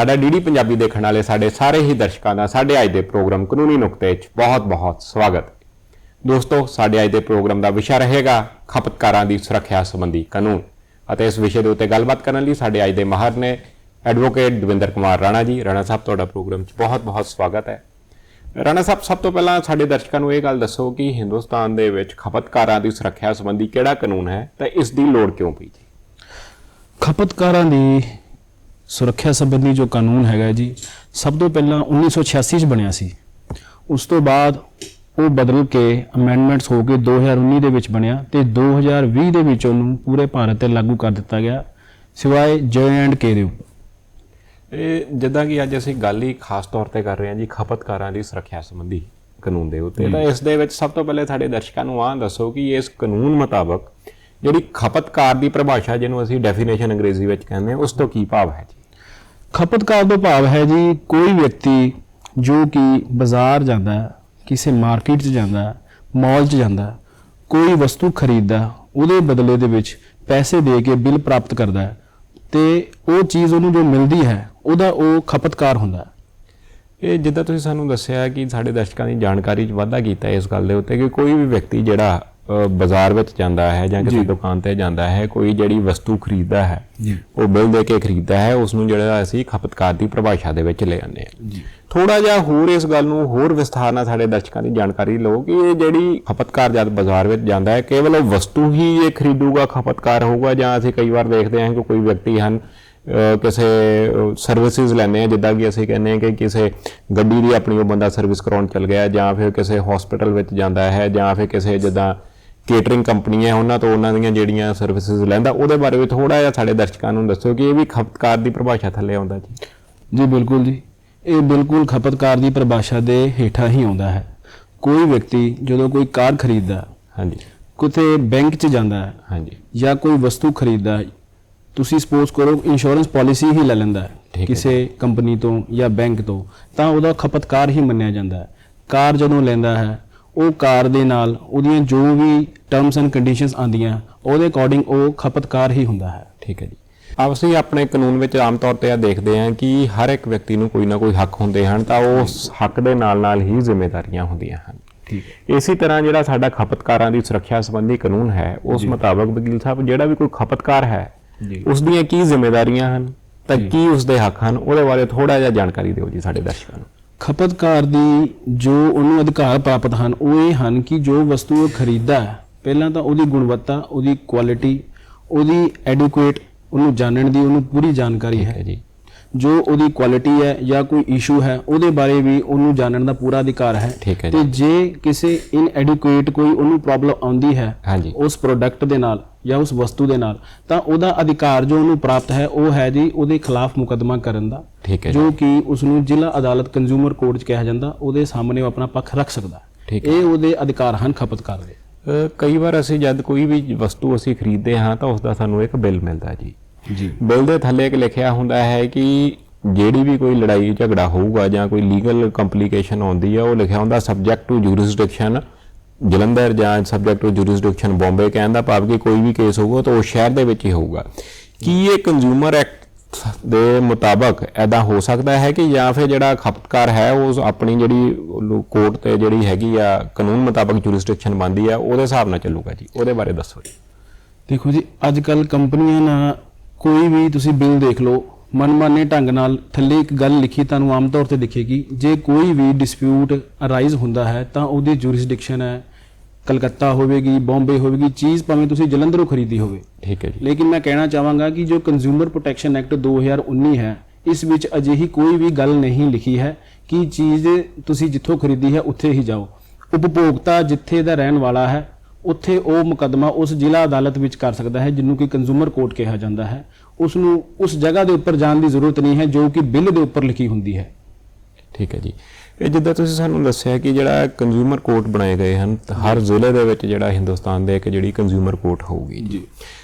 ਸਾਡਾ ਡੀਡੀ ਪੰਜਾਬੀ ਦੇਖਣ ਵਾਲੇ ਸਾਡੇ ਸਾਰੇ ਹੀ ਦਰਸ਼ਕਾਂ ਦਾ ਸਾਡੇ ਅੱਜ ਦੇ ਪ੍ਰੋਗਰਾਮ ਕਾਨੂੰਨੀ ਨੁਕਤੇ 'ਚ ਬਹੁਤ-ਬਹੁਤ ਸਵਾਗਤ। ਦੋਸਤੋ, ਸਾਡੇ ਅੱਜ ਦੇ ਪ੍ਰੋਗਰਾਮ ਦਾ ਵਿਸ਼ਾ ਰਹੇਗਾ ਖਪਤਕਾਰਾਂ ਦੀ ਸੁਰੱਖਿਆ ਸੰਬੰਧੀ ਕਾਨੂੰਨ ਅਤੇ ਇਸ ਵਿਸ਼ੇ ਦੇ ਉੱਤੇ ਗੱਲਬਾਤ ਕਰਨ ਲਈ ਸਾਡੇ ਅੱਜ ਦੇ ਮਾਹਰ ਨੇ ਐਡਵੋਕੇਟ ਦਵਿੰਦਰ ਕੁਮਾਰ ਰਾਣਾ ਜੀ। ਰਾਣਾ ਸਾਹਿਬ, ਤੁਹਾਡਾ ਪ੍ਰੋਗਰਾਮ 'ਚ ਬਹੁਤ-ਬਹੁਤ ਸਵਾਗਤ ਹੈ। ਰਾਣਾ ਸਾਹਿਬ, ਸਭ ਤੋਂ ਪਹਿਲਾਂ ਸਾਡੇ ਦਰਸ਼ਕਾਂ ਨੂੰ ਇਹ ਗੱਲ ਦੱਸੋ ਕਿ ਹਿੰਦੁਸਤਾਨ ਦੇ ਵਿੱਚ ਖਪਤਕਾਰਾਂ ਦੀ ਸੁਰੱਖਿਆ ਸੰਬੰਧੀ ਕਿਹੜਾ ਕਾਨੂੰਨ ਹੈ ਤੇ ਇਸ ਦੀ ਲੋੜ ਕਿਉਂ ਪਈ ਜੀ? ਖਪਤਕਾਰਾਂ ਦੀ ਸੁਰੱਖਿਆ ਸੰਬੰਧੀ ਜੋ ਕਾਨੂੰਨ ਹੈਗਾ ਜੀ, ਸਭ ਤੋਂ ਪਹਿਲਾਂ 1986 ਚ ਬਣਿਆ ਸੀ। ਉਸ ਤੋਂ ਬਾਅਦ ਉਹ ਬਦਲ ਕੇ ਅਮੈਂਡਮੈਂਟਸ ਹੋ ਕੇ 2019 ਦੇ ਵਿੱਚ ਬਣਿਆ ਤੇ 2020 ਦੇ ਵਿੱਚ ਉਹਨੂੰ ਪੂਰੇ ਭਾਰਤ ਤੇ ਲਾਗੂ ਕਰ ਦਿੱਤਾ ਗਿਆ, ਸਿਵਾਏ ਜੇ ਐਂਡ ਕੇ ਦੇ ਉੱਪਰ। ਇਹ ਜਿੱਦਾਂ ਕਿ ਅੱਜ ਅਸੀਂ ਗੱਲ ਹੀ ਖਾਸ ਤੌਰ ਤੇ ਕਰ ਰਹੇ ਹਾਂ ਜੀ, ਖਪਤਕਾਰਾਂ ਦੀ ਸੁਰੱਖਿਆ ਸੰਬੰਧੀ ਕਾਨੂੰਨ ਦੇ ਉੱਤੇ। ਤਾਂ ਇਸ ਦੇ ਵਿੱਚ ਸਭ ਤੋਂ ਪਹਿਲੇ ਸਾਡੇ ਦਰਸ਼ਕਾਂ ਨੂੰ ਆਹ ਦੱਸੋ ਕਿ ਇਸ ਕਾਨੂੰਨ ਮੁਤਾਬਕ ਜਿਹੜੀ ਖਪਤਕਾਰ ਦੀ ਪਰਿਭਾਸ਼ਾ ਜਿਹਨੂੰ ਅਸੀਂ ਡੈਫੀਨੇਸ਼ਨ ਅੰਗਰੇਜ਼ੀ ਵਿੱਚ ਕਹਿੰਦੇ ਹਾਂ, ਉਸ ਤੋਂ ਕੀ ਭਾਵ ਹੈ ਜੀ? ਖਪਤਕਾਰ ਤੋਂ ਭਾਵ ਹੈ ਜੀ ਕੋਈ ਵਿਅਕਤੀ ਜੋ ਕਿ ਬਾਜ਼ਾਰ ਜਾਂਦਾ ਹੈ ਕਿਸੇ ਮਾਰਕੀਟ 'ਚ ਜਾਂਦਾ ਹੈ ਮਾਲ 'ਚ ਜਾਂਦਾ ਹੈ ਕੋਈ ਵਸਤੂ ਖਰੀਦਦਾ, ਉਹਦੇ ਬਦਲੇ ਦੇ ਵਿੱਚ ਪੈਸੇ ਦੇ ਕੇ ਬਿੱਲ ਪ੍ਰਾਪਤ ਕਰਦਾ ਹੈ ਤੇ ਉਹ ਚੀਜ਼ ਉਹਨੂੰ ਜੋ ਮਿਲਦੀ ਹੈ, ਉਹਦਾ ਉਹ ਖਪਤਕਾਰ ਹੁੰਦਾ ਹੈ। ਇਹ ਜਿੱਦਾਂ ਤੁਸੀਂ ਸਾਨੂੰ ਦੱਸਿਆ ਕਿ ਸਾਡੇ ਦਰਸ਼ਕਾਂ ਦੀ ਜਾਣਕਾਰੀ 'ਚ ਵਾਧਾ ਕੀਤਾ ਇਸ ਗੱਲ ਦੇ ਉੱਤੇ ਕਿ ਕੋਈ ਵੀ ਵਿਅਕਤੀ ਜਿਹੜਾ ਬਾਜ਼ਾਰ ਵਿੱਚ ਜਾਂਦਾ ਹੈ ਜਾਂ ਕਿਸੇ ਦੁਕਾਨ ਤੇ ਜਾਂਦਾ ਹੈ ਕੋਈ ਜਿਹੜੀ ਵਸਤੂ ਖਰੀਦਦਾ ਹੈ। ਉਹ ਬਿੱਲ ਦੇ ਕੇ ਖਰੀਦਦਾ ਹੈ ਉਸ ਨੂੰ ਜਿਹੜਾ ਅਸੀਂ ਖਪਤਕਾਰ ਦੀ ਪਰਿਭਾਸ਼ਾ ਦੇ ਵਿੱਚ ਲੈ ਆਉਂਦੇ ਹਾਂ। ਥੋੜਾ ਜਿਹਾ ਹੋਰ ਇਸ ਗੱਲ ਨੂੰ ਹੋਰ ਵਿਸਥਾਰ ਨਾਲ ਸਾਡੇ ਦਰਸ਼ਕਾਂ ਦੀ ਜਾਣਕਾਰੀ ਲਓ ਕਿ ਇਹ ਜਿਹੜੀ ਖਪਤਕਾਰ ਜਦ ਬਾਜ਼ਾਰ ਵਿੱਚ ਜਾਂਦਾ ਹੈ ਕੇਵਲ ਉਹ ਵਸਤੂ ਹੀ ਇਹ ਖਰੀਦੂਗਾ ਖਪਤਕਾਰ ਹੋਊਗਾ ਜਾਂ ਅਸੀਂ ਕਈ ਵਾਰ ਦੇਖਦੇ ਹਾਂ ਕਿ ਕੋਈ ਵਿਅਕਤੀ ਹਨ ਕਿਸੇ ਸਰਵਿਸਿਜ਼ ਲੈਂਦੇ ਆ ਜਿੱਦਾਂ ਕਿ ਅਸੀਂ ਕਹਿੰਦੇ ਹਾਂ ਕਿ ਕਿਸੇ ਗੱਡੀ ਦੀ ਆਪਣੀ ਉਹ ਬੰਦਾ ਸਰਵਿਸ ਕਰਾਉਣ ਚੱਲ ਗਿਆ ਜਾਂ ਫਿਰ ਕਿਸੇ ਹਸਪੀਟਲ ਵਿੱਚ ਜਾਂਦਾ ਹੈ ਜਾਂ ਫਿਰ ਕਿਸੇ ਜਿੱਦਾਂ ਕੇਟਰਿੰਗ ਕੰਪਨੀ ਹੈ ਉਹਨਾਂ ਤੋਂ ਉਹਨਾਂ ਦੀਆਂ ਜਿਹੜੀਆਂ ਸਰਵਿਸਿਜ਼ ਲੈਂਦਾ ਉਹਦੇ ਬਾਰੇ ਵੀ ਥੋੜਾ ਜਿਹਾ ਸਾਡੇ ਦਰਸ਼ਕਾਂ ਨੂੰ ਦੱਸੋ ਕਿ ਇਹ ਵੀ ਖਪਤਕਾਰ ਦੀ ਪਰਿਭਾਸ਼ਾ ਥੱਲੇ ਆਉਂਦਾ ਜੀ। ਜੀ ਬਿਲਕੁਲ ਜੀ। ਇਹ ਬਿਲਕੁਲ ਖਪਤਕਾਰ ਦੀ ਪਰਿਭਾਸ਼ਾ ਦੇ ਹੇਠਾਂ ਹੀ ਆਉਂਦਾ ਹੈ। ਕੋਈ ਵਿਅਕਤੀ ਜਦੋਂ ਕੋਈ ਕਾਰ ਖਰੀਦਦਾ ਹਾਂਜੀ। ਕਿਤੇ ਬੈਂਕ 'ਚ ਜਾਂਦਾ ਹੈ ਹਾਂਜੀ। ਜਾਂ ਕੋਈ ਵਸਤੂ ਖਰੀਦਦਾ ਹੈ ਤੁਸੀਂ ਸਪੋਜ਼ ਕਰੋ ਇੰਸ਼ੋਰੈਂਸ ਪਾਲਿਸੀ ਹੀ ਲੈ ਲੈਂਦਾ ਹੈ। ਕਿਸੇ ਕੰਪਨੀ ਤੋਂ ਜਾਂ ਬੈਂਕ ਤੋਂ ਤਾਂ ਉਹਦਾ ਖਪਤਕਾਰ ਹੀ ਮੰਨਿਆ ਜਾਂਦਾ ਹੈ। ਕਾਰ ਜਦੋਂ ਲੈਂਦਾ ਹੈ ਉਹ ਕਾਰ ਦੇ ਨਾਲ ਉਹਦੀਆਂ ਜੋ ਵੀ ਟਰਮਸ ਐਂਡ ਕੰਡੀਸ਼ਨਸ ਆਂਦੀਆਂ ਉਹਦੇ ਅਕੋਰਡਿੰਗ ਉਹ ਖਪਤਕਾਰ ਹੀ ਹੁੰਦਾ ਹੈ। ਠੀਕ ਹੈ ਜੀ। ਅਸੀਂ ਆਪਣੇ ਕਾਨੂੰਨ ਵਿੱਚ ਆਮ ਤੌਰ ਤੇ ਇਹ ਦੇਖਦੇ ਹਾਂ ਕਿ ਹਰ ਇੱਕ ਵਿਅਕਤੀ ਨੂੰ ਕੋਈ ਨਾ ਕੋਈ ਹੱਕ ਹੁੰਦੇ ਹਨ ਤਾਂ ਉਸ ਹੱਕ ਦੇ ਨਾਲ-ਨਾਲ ਹੀ ਜ਼ਿੰਮੇਵਾਰੀਆਂ ਹੁੰਦੀਆਂ ਹਨ। ਠੀਕ ਇਸੇ ਤਰ੍ਹਾਂ ਜਿਹੜਾ ਸਾਡਾ ਖਪਤਕਾਰਾਂ ਦੀ ਸੁਰੱਖਿਆ ਸੰਬੰਧੀ ਕਾਨੂੰਨ ਹੈ ਉਸ ਮੁਤਾਬਕ ਵਕੀਲ ਸਾਹਿਬ ਜਿਹੜਾ ਵੀ ਕੋਈ ਖਪਤਕਾਰ ਹੈ ਉਸ ਦੀਆਂ ਕੀ ਜ਼ਿੰਮੇਵਾਰੀਆਂ ਹਨ ਤਾਂ ਕੀ ਉਸ ਦੇ ਹੱਕ ਹਨ ਉਹਦੇ ਬਾਰੇ ਥੋੜਾ ਜਿਹਾ ਜਾਣਕਾਰੀ ਦਿਓ ਜੀ ਸਾਡੇ ਦਰਸ਼ਕਾਂ ਨੂੰ। ਖਪਤਕਾਰ ਦੀ ਜੋ ਉਹਨੂੰ ਅਧਿਕਾਰ ਪ੍ਰਾਪਤ ਹਨ, ਉਹ ਇਹ ਹਨ ਕਿ ਜੋ ਵਸਤੂ ਉਹ ਖਰੀਦਦਾ ਹੈ, ਪਹਿਲਾਂ ਤਾਂ ਉਹਦੀ ਗੁਣਵੱਤਾ, ਉਹਦੀ ਕੁਆਲਿਟੀ ਉਹਦੀ ਐਡੁਕੁਏਟ ਉਹਨੂੰ ਜਾਣਨ ਦੀ ਉਹਨੂੰ ਪੂਰੀ ਜਾਣਕਾਰੀ ਹੈ ਜੀ। ਜੋ ਉਹਦੀ ਕੁਆਲਿਟੀ ਹੈ ਜਾਂ ਕੋਈ ਇਸ਼ੂ ਹੈ ਉਹਦੇ ਬਾਰੇ ਵੀ ਉਹਨੂੰ ਜਾਣਨ ਦਾ ਪੂਰਾ ਅਧਿਕਾਰ ਹੈ। ਤੇ ਜੀ ਕਿਸੇ ਇਨਐਡੁਕੇਟ ਕੋਈ ਉਹਨੂੰ ਪ੍ਰੋਬਲਮ ਆਉਂਦੀ ਹੈ ਉਸ ਪ੍ਰੋਡਕਟ ਦੇ ਨਾਲ ਜਾਂ ਉਸ ਵਸਤੂ ਦੇ ਨਾਲ ਤਾਂ ਉਹਦਾ ਅਧਿਕਾਰ ਜੋ ਉਹਨੂੰ ਪ੍ਰਾਪਤ ਹੈ ਉਹ ਹੈ ਜੀ ਉਹਦੇ ਖਿਲਾਫ ਮੁਕੱਦਮਾ ਕਰਨ ਦਾ ਠੀਕ ਹੈ ਜੀ। ਕਿ ਉਸ ਨੂੰ ਜ਼ਿਲ੍ਹਾ ਅਦਾਲਤ ਕੰਜ਼ਿਊਮਰ ਕੋਰਟ 'ਚ ਕਿਹਾ ਜਾਂਦਾ ਉਹਦੇ ਸਾਹਮਣੇ ਉਹ ਆਪਣਾ ਪੱਖ ਰੱਖ ਸਕਦਾ ਇਹ ਉਹਦੇ ਅਧਿਕਾਰ ਹਨ ਖਪਤਕਾਰ ਦੇ। ਕਈ ਵਾਰ ਅਸੀਂ ਜਦ ਕੋਈ ਵੀ ਵਸਤੂ ਅਸੀਂ ਖਰੀਦਦੇ ਹਾਂ ਤਾਂ ਉਸ ਦਾ ਸਾਨੂੰ ਇੱਕ ਬਿੱਲ ਮਿਲਦਾ ਜੀ। ਜੀ। ਬਿੱਲ ਦੇ ਥੱਲੇ ਇੱਕ ਲਿਖਿਆ ਹੁੰਦਾ ਹੈ ਕਿ ਜਿਹੜੀ ਵੀ ਕੋਈ ਲੜਾਈ ਝਗੜਾ ਹੋਊਗਾ ਜਾਂ ਕੋਈ ਲੀਗਲ ਕੰਪਲਿਕੇਸ਼ਨ ਆਉਂਦੀ ਹੈ ਉਹ ਲਿਖਿਆ ਹੁੰਦਾ ਸਬਜੈਕਟ ਟੂ ਜੁਰਿਸਡਿਕਸ਼ਨ ਜਲੰਧਰ ਜਾਂ ਸਬਜੈਕਟ ਟੂ ਜੁਰਿਸਡਿਕਸ਼ਨ ਬੰਬੇ ਕਹਿਣ ਦਾ ਭਾਵ ਕਿ ਕੋਈ ਵੀ ਕੇਸ ਹੋਊਗਾ ਤਾਂ ਉਹ ਸ਼ਹਿਰ ਦੇ ਵਿੱਚ ਹੀ ਹੋਊਗਾ। ਕੀ ਇਹ ਕੰਜ਼ਿਊਮਰ ਐਕਟ ਦੇ ਮੁਤਾਬਕ ਐਦਾ ਹੋ ਸਕਦਾ ਹੈ ਕਿ ਜਾਂ ਫਿਰ ਜਿਹੜਾ ਖਪਤਕਾਰ ਹੈ ਉਹ ਆਪਣੀ ਜਿਹੜੀ ਕੋਰਟ ਤੇ ਜਿਹੜੀ ਹੈਗੀ ਆ ਕਾਨੂੰਨ ਮੁਤਾਬਕ ਜੁਰਿਸਡਿਕਸ਼ਨ ਬੰਦੀ ਆ ਉਹਦੇ ਹਿਸਾਬ ਨਾਲ ਚੱਲੂਗਾ ਜੀ। ਉਹਦੇ ਬਾਰੇ ਦੱਸੋ ਜੀ। ਦੇਖੋ ਜੀ ਅੱਜ ਕੱਲ ਕੰਪਨੀਆਂ ਨਾਲ ਕੋਈ ਵੀ ਤੁਸੀਂ ਬਿੱਲ ਦੇਖ ਲਓ ਮਨਮਾਨੇ ਢੰਗ ਨਾਲ ਥੱਲੇ ਇੱਕ ਗੱਲ ਲਿਖੀ ਤੁਹਾਨੂੰ ਆਮ ਤੌਰ ਤੇ ਦਿਖੇਗੀ। ਜੇ ਕੋਈ ਵੀ ਡਿਸਪਿਊਟ ਅਰਾਈਜ਼ ਹੁੰਦਾ ਹੈ ਤਾਂ ਉਹਦੀ ਜੁਰਿਸਡਿਕਸ਼ਨ ਹੈ। ਕਲਕੱਤਾ ਹੋਵੇਗੀ ਬੰਬੇ ਹੋਵੇਗੀ ਚੀਜ਼ ਭਾਵੇਂ ਤੁਸੀਂ ਜਲੰਧਰੋਂ ਖਰੀਦੀ ਹੋਵੇ। ਠੀਕ ਹੈ ਜੀ। ਲੇਕਿਨ ਮੈਂ ਕਹਿਣਾ ਚਾਹਾਂਗਾ ਕਿ ਜੋ ਕੰਜ਼ਿਊਮਰ ਪ੍ਰੋਟੈਕਸ਼ਨ ਐਕਟ 2019 ਹੈ ਇਸ ਵਿੱਚ ਅਜਿਹੀ ਕੋਈ ਵੀ ਗੱਲ ਨਹੀਂ ਲਿਖੀ ਹੈ ਕਿ ਚੀਜ਼ ਤੁਸੀਂ ਜਿੱਥੋਂ ਖਰੀਦੀ ਹੈ ਉੱਥੇ ਹੀ ਜਾਓ। ਉਪਭੋਗਤਾ ਜਿੱਥੇ ਦਾ ਰਹਿਣ ਵਾਲਾ ਹੈ ਉੱਥੇ ਉਹ ਮੁਕੱਦਮਾ ਉਸ ਜ਼ਿਲ੍ਹਾ ਅਦਾਲਤ ਵਿੱਚ ਕਰ ਸਕਦਾ ਹੈ ਜਿਹਨੂੰ ਕਿ ਕੰਜ਼ਿਊਮਰ ਕੋਰਟ ਕਿਹਾ ਜਾਂਦਾ ਹੈ। ਉਸ ਨੂੰ ਉਸ ਜਗ੍ਹਾ ਦੇ ਉੱਪਰ ਜਾਣ ਦੀ ਜ਼ਰੂਰਤ ਨਹੀਂ ਹੈ ਜੋ ਕਿ ਬਿੱਲ ਦੇ ਉੱਪਰ ਲਿਖੀ ਹੁੰਦੀ ਹੈ। ਠੀਕ ਹੈ ਜੀ। ਇਹ ਜਿੱਦਾਂ ਤੁਸੀਂ ਸਾਨੂੰ ਦੱਸਿਆ ਕਿ ਜਿਹੜਾ ਕੰਜ਼ਿਊਮਰ ਕੋਰਟ ਬਣਾਏ ਗਏ ਹਨ ਹਰ ਜ਼ਿਲ੍ਹੇ ਦੇ ਵਿੱਚ ਜਿਹੜਾ ਹਿੰਦੁਸਤਾਨ ਦੇ ਇੱਕ ਜਿਹੜੀ ਕੰਜ਼ਿਊਮਰ ਕੋਰਟ ਹੋਊਗੀ ਜੀ।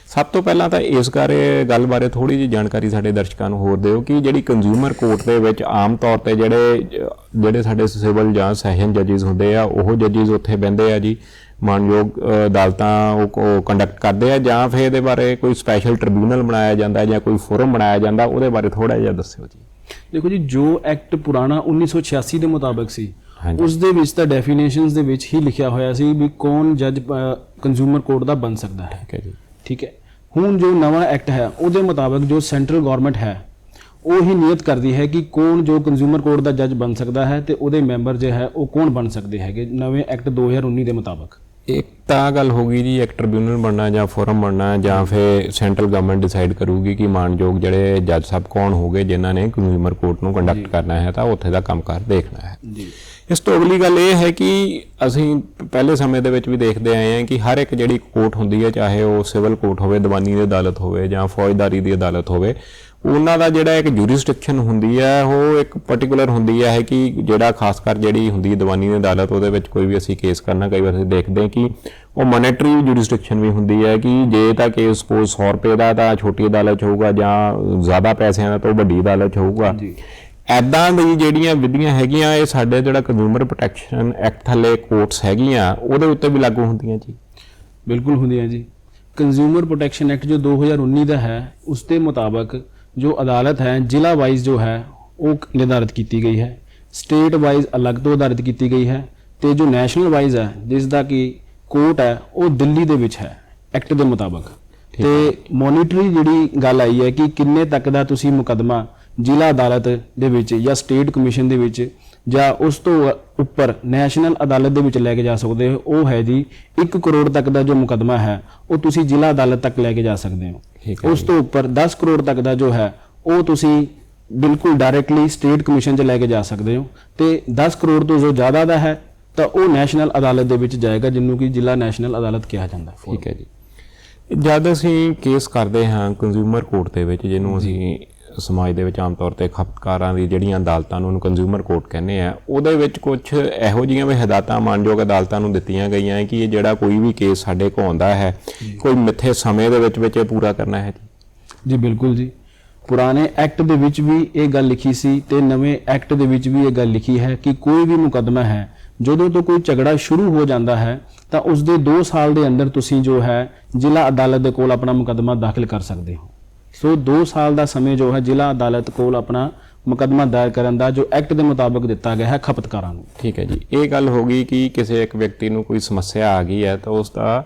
ਸਭ ਤੋਂ ਪਹਿਲਾਂ ਤਾਂ ਇਸ ਬਾਰੇ ਗੱਲ ਬਾਰੇ ਥੋੜੀ ਜਿਹੀ ਜਾਣਕਾਰੀ ਸਾਡੇ ਦਰਸ਼ਕਾਂ ਨੂੰ ਹੋਰ ਦਿਓ ਕਿ ਜਿਹੜੀ ਕੰਜ਼ਿਊਮਰ ਕੋਰਟ ਦੇ ਵਿੱਚ ਆਮ ਤੌਰ ਤੇ ਜਿਹੜੇ ਜਿਹੜੇ ਸਾਡੇ ਸਿਵਲ ਜਾਂ ਸੈਸ਼ਨ ਜੱਜਿਸ ਹੁੰਦੇ ਆ ਉਹ ਜੱਜਿਸ ਉੱਥੇ ਬਹਿੰਦੇ ਆ ਜੀ। ਮਾਨਯੋਗ ਅਦਾਲਤਾਂ ਉਹ ਕੰਡਕਟ ਕਰਦੇ ਆ ਜਾਂ ਫਿਰ ਇਹਦੇ ਬਾਰੇ ਕੋਈ ਸਪੈਸ਼ਲ ਟ੍ਰਿਬਿਊਨਲ ਬਣਾਇਆ ਜਾਂਦਾ ਜਾਂ ਕੋਈ ਫੋਰਮ ਬਣਾਇਆ ਜਾਂਦਾ ਉਹਦੇ ਬਾਰੇ ਥੋੜਾ ਜਿਹਾ ਦੱਸਿਓ ਜੀ। ਦੇਖੋ ਜੀ ਜੋ ਐਕਟ ਪੁਰਾਣਾ 1986 ਦੇ ਮੁਤਾਬਕ ਸੀ। ਉਸ ਦੇ ਵਿੱਚ ਤਾਂ ਡੈਫੀਨੇਸ਼ਨਸ ਦੇ ਵਿੱਚ ਹੀ ਲਿਖਿਆ ਹੋਇਆ ਸੀ ਵੀ ਕੌਣ ਜੱਜ ਕੰਜ਼ਿਊਮਰ ਕੋਰਟ ਦਾ ਬਣ ਸਕਦਾ ਹੈ। ਠੀਕ ਹੈ ਜੀ। ਠੀਕ ਹੈ। ਹੁਣ ਜੋ ਨਵਾਂ ਐਕਟ ਹੈ ਉਹਦੇ ਮੁਤਾਬਕ ਜੋ ਸੈਂਟਰਲ ਗਵਰਨਮੈਂਟ ਹੈ ਉਹ ਹੀ ਨਿਯਤ ਕਰਦੀ ਹੈ ਕਿ ਕੌਣ ਜੋ ਕੰਜ਼ਿਊਮਰ ਕੋਰਟ ਦਾ ਜੱਜ ਬਣ ਸਕਦਾ ਹੈ ਤੇ ਉਹਦੇ ਮੈਂਬਰ ਜੇ ਹੈ ਉਹ ਕੌਣ ਬਣ ਸਕਦੇ ਹੈਗੇ ਨਵੇਂ ਐਕਟ 2019 ਦੇ ਮੁਤਾਬਕ। ਇੱਕ ਤਾਂ ਗੱਲ ਹੋ ਗਈ ਜੀ ਇੱਕ ਟ੍ਰਿਬਿਊਨਲ ਬਣਨਾ ਜਾਂ ਫੋਰਮ ਬਣਨਾ ਜਾਂ ਫਿਰ ਸੈਂਟਰਲ ਗਵਰਨਮੈਂਟ ਡਿਸਾਈਡ ਕਰੂਗੀ ਕਿ ਮਾਨਯੋਗ ਜਿਹੜੇ ਜੱਜ ਸਾਹਿਬ ਕੌਣ ਹੋਗੇ ਜਿਨ੍ਹਾਂ ਨੇ ਕੰਜ਼ਿਊਮਰ ਕੋਰਟ ਨੂੰ ਕੰਡਕਟ ਕਰਨਾ ਹੈ ਤਾਂ ਉੱਥੇ ਦਾ ਕੰਮਕਾਰ ਦੇਖਣਾ ਹੈ। ਜੀ। ਇਸ ਤੋਂ ਅਗਲੀ ਗੱਲ ਇਹ ਹੈ ਕਿ ਅਸੀਂ ਪਹਿਲੇ ਸਮੇਂ ਦੇ ਵਿੱਚ ਵੀ ਦੇਖਦੇ ਆਏ ਹਾਂ ਕਿ ਹਰ ਇੱਕ ਜਿਹੜੀ ਕੋਰਟ ਹੁੰਦੀ ਹੈ ਚਾਹੇ ਉਹ ਸਿਵਲ ਕੋਰਟ ਹੋਵੇ ਦੀਵਾਨੀ ਦੀ ਅਦਾਲਤ ਹੋਵੇ ਜਾਂ ਫੌਜਦਾਰੀ ਦੀ ਅਦਾਲਤ ਹੋਵੇ ਉਹਨਾਂ ਦਾ ਜਿਹੜਾ ਇੱਕ ਜੁਰਿਸਡਿਕਸ਼ਨ ਹੁੰਦੀ ਹੈ ਉਹ ਇੱਕ ਪਾਰਟਿਕੂਲਰ ਹੁੰਦੀ ਹੈ ਕਿ ਜਿਹੜਾ ਖਾਸ ਕਰ ਜਿਹੜੀ ਹੁੰਦੀ ਹੈ ਦੀਵਾਨੀ ਦੀ ਅਦਾਲਤ ਉਹਦੇ ਵਿੱਚ ਕੋਈ ਵੀ ਅਸੀਂ ਕੇਸ ਕਰਨਾ ਕਈ ਵਾਰ ਅਸੀਂ ਦੇਖਦੇ ਹਾਂ ਕਿ ਉਹ ਮੋਨੇਟਰੀ ਜੁਰਿਸਡਿਕਸ਼ਨ ਵੀ ਹੁੰਦੀ ਹੈ ਕਿ ਜੇ ਤਾਂ ਕੇਸ ਸਪੋਜ਼ 100 ਰੁਪਏ ਦਾ ਤਾਂ ਛੋਟੀ ਅਦਾਲਤ ਹੋਊਗਾ ਜਾਂ ਜ਼ਿਆਦਾ ਪੈਸਿਆਂ ਦਾ ਤਾਂ ਉਹ ਵੱਡੀ ਅਦਾਲਤ ਹੋਊਗਾ। ਜੀ। ਐਦਾਂ ਦੀ ਜਿਹੜੀਆਂ ਵਿਧੀਆਂ ਹੈਗੀਆਂ ਇਹ ਸਾਡੇ ਜਿਹੜਾ ਕੰਜ਼ਿਊਮਰ ਪ੍ਰੋਟੈਕਸ਼ਨ ਐਕਟ ਥੱਲੇ ਕੋਰਟਸ ਹੈਗੀਆਂ ਉਹਦੇ ਉੱਤੇ ਵੀ ਲਾਗੂ ਹੁੰਦੀਆਂ ਜੀ। ਬਿਲਕੁਲ ਹੁੰਦੀ ਹੈ ਜੀ। ਕੰਜ਼ਿਊਮਰ ਪ੍ਰੋਟੈਕਸ਼ਨ ਐਕਟ ਜੋ 2019 ਦਾ ਹੈ ਉਸ ਦੇ ਮੁਤਾਬਕ ਜੋ ਅਦਾਲਤ ਹੈ ਜ਼ਿਲ੍ਹਾ ਵਾਈਜ਼ ਜੋ ਹੈ ਉਹ ਨਿਰਧਾਰਿਤ ਕੀਤੀ ਗਈ ਹੈ। ਸਟੇਟ ਵਾਈਜ਼ ਅਲੱਗ ਤੋਂ ਨਿਰਧਾਰਿਤ ਕੀਤੀ ਗਈ ਹੈ ਤੇ ਜੋ ਨੈਸ਼ਨਲ ਵਾਈਜ਼ ਹੈ ਜਿਸ ਦਾ ਕਿ ਕੋਰਟ ਹੈ ਉਹ ਦਿੱਲੀ ਦੇ ਵਿੱਚ ਹੈ ਐਕਟ ਦੇ ਮੁਤਾਬਕ। ਤੇ ਮੋਨਿਟਰੀ ਜਿਹੜੀ ਗੱਲ ਆਈ ਹੈ ਕਿ ਕਿੰਨੇ ਤੱਕ ਦਾ ਤੁਸੀਂ ਮੁਕਦਮਾ ਜ਼ਿਲ੍ਹਾ ਅਦਾਲਤ ਦੇ ਵਿੱਚ ਜਾਂ ਸਟੇਟ ਕਮਿਸ਼ਨ ਦੇ ਵਿੱਚ ਜਾਂ ਉਸ ਤੋਂ ਉੱਪਰ ਨੈਸ਼ਨਲ ਅਦਾਲਤ ਦੇ ਵਿੱਚ ਲੈ ਕੇ ਜਾ ਸਕਦੇ ਹੋ। ਉਹ ਹੈ ਜੀ 1 ਕਰੋੜ ਤੱਕ ਦਾ ਜੋ ਮੁਕਦਮਾ ਹੈ ਉਹ ਤੁਸੀਂ ਜ਼ਿਲ੍ਹਾ ਅਦਾਲਤ ਤੱਕ ਲੈ ਕੇ ਜਾ ਸਕਦੇ ਹੋ। ਉਸ ਤੋਂ ਉੱਪਰ 10 ਕਰੋੜ ਤੱਕ ਦਾ ਜੋ ਹੈ ਉਹ ਤੁਸੀਂ ਬਿਲਕੁਲ ਡਾਇਰੈਕਟਲੀ ਸਟੇਟ ਕਮਿਸ਼ਨ 'ਚ ਲੈ ਕੇ ਜਾ ਸਕਦੇ ਹੋ। ਤੇ 10 ਕਰੋੜ ਤੋਂ ਜੋ ਜ਼ਿਆਦਾ ਦਾ ਹੈ ਤਾਂ ਉਹ ਨੈਸ਼ਨਲ ਅਦਾਲਤ ਦੇ ਵਿੱਚ ਜਾਏਗਾ ਜਿਹਨੂੰ ਕਿ ਜ਼ਿਲ੍ਹਾ ਨੈਸ਼ਨਲ ਅਦਾਲਤ ਕਿਹਾ ਜਾਂਦਾ ਹੈ। ਠੀਕ ਹੈ ਜੀ। ਜਦ ਅਸੀਂ ਕੇਸ ਕਰਦੇ ਹਾਂ ਕੰਜ਼ਿਊਮਰ ਕੋਰਟ ਦੇ ਵਿੱਚ ਜਿਹਨੂੰ ਅਸੀਂ ਸਮਾਜ ਦੇ ਵਿੱਚ ਆਮ ਤੌਰ ਤੇ ਖਪਤਕਾਰਾਂ ਦੀ ਜਿਹੜੀਆਂ ਅਦਾਲਤਾਂ ਨੂੰ ਕੰਜ਼ਿਊਮਰ ਕੋਰਟ ਕਹਿੰਦੇ ਆ ਉਹਦੇ ਵਿੱਚ ਕੁਝ ਇਹੋ ਜਿਹੀਆਂ ਵੀ ਹਦਾਇਤਾਂ ਮਾਨਯੋਗ ਅਦਾਲਤਾਂ ਨੂੰ ਦਿੱਤੀਆਂ ਗਈਆਂ ਹੈ ਕਿ ਇਹ ਜਿਹੜਾ ਕੋਈ ਵੀ ਕੇਸ ਸਾਡੇ ਕੋਲ ਆਉਂਦਾ ਹੈ ਕੋਈ ਮਿੱਥੇ ਸਮੇਂ ਦੇ ਵਿੱਚ ਵਿੱਚ ਇਹ ਪੂਰਾ ਕਰਨਾ ਹੈ ਜੀ। ਜੀ ਬਿਲਕੁਲ ਜੀ। ਪੁਰਾਣੇ ਐਕਟ ਦੇ ਵਿੱਚ ਵੀ ਇਹ ਗੱਲ ਲਿਖੀ ਸੀ ਤੇ ਨਵੇਂ ਐਕਟ ਦੇ ਵਿੱਚ ਵੀ ਇਹ ਗੱਲ ਲਿਖੀ ਹੈ ਕਿ ਕੋਈ ਵੀ ਮੁਕੱਦਮਾ ਹੈ ਜਦੋਂ ਤੋਂ ਕੋਈ ਝਗੜਾ ਸ਼ੁਰੂ ਹੋ ਜਾਂਦਾ ਹੈ ਤਾਂ ਉਸ ਦੇ 2 ਸਾਲ ਦੇ ਅੰਦਰ ਤੁਸੀਂ ਜੋ ਹੈ ਜ਼ਿਲ੍ਹਾ ਅਦਾਲਤ ਦੇ ਕੋਲ ਆਪਣਾ ਮੁਕੱਦਮਾ ਦਾਖਲ ਕਰ ਸਕਦੇ ਹੋ। ਸੋ 2 ਸਾਲ ਦਾ ਸਮੇਂ ਜੋ ਹੈ ਜ਼ਿਲ੍ਹਾ ਅਦਾਲਤ ਕੋਲ ਆਪਣਾ ਮੁਕੱਦਮਾ ਦਾਇਰ ਕਰਨ ਦਾ ਜੋ ਐਕਟ ਦੇ ਮੁਤਾਬਕ ਦਿੱਤਾ ਗਿਆ ਹੈ ਖਪਤਕਾਰਾਂ ਨੂੰ। ਠੀਕ ਹੈ ਜੀ। ਇਹ ਗੱਲ ਹੋ ਗਈ ਕਿ ਕਿਸੇ ਇੱਕ ਵਿਅਕਤੀ ਨੂੰ ਕੋਈ ਸਮੱਸਿਆ ਆ ਗਈ ਹੈ ਤਾਂ ਉਸ ਦਾ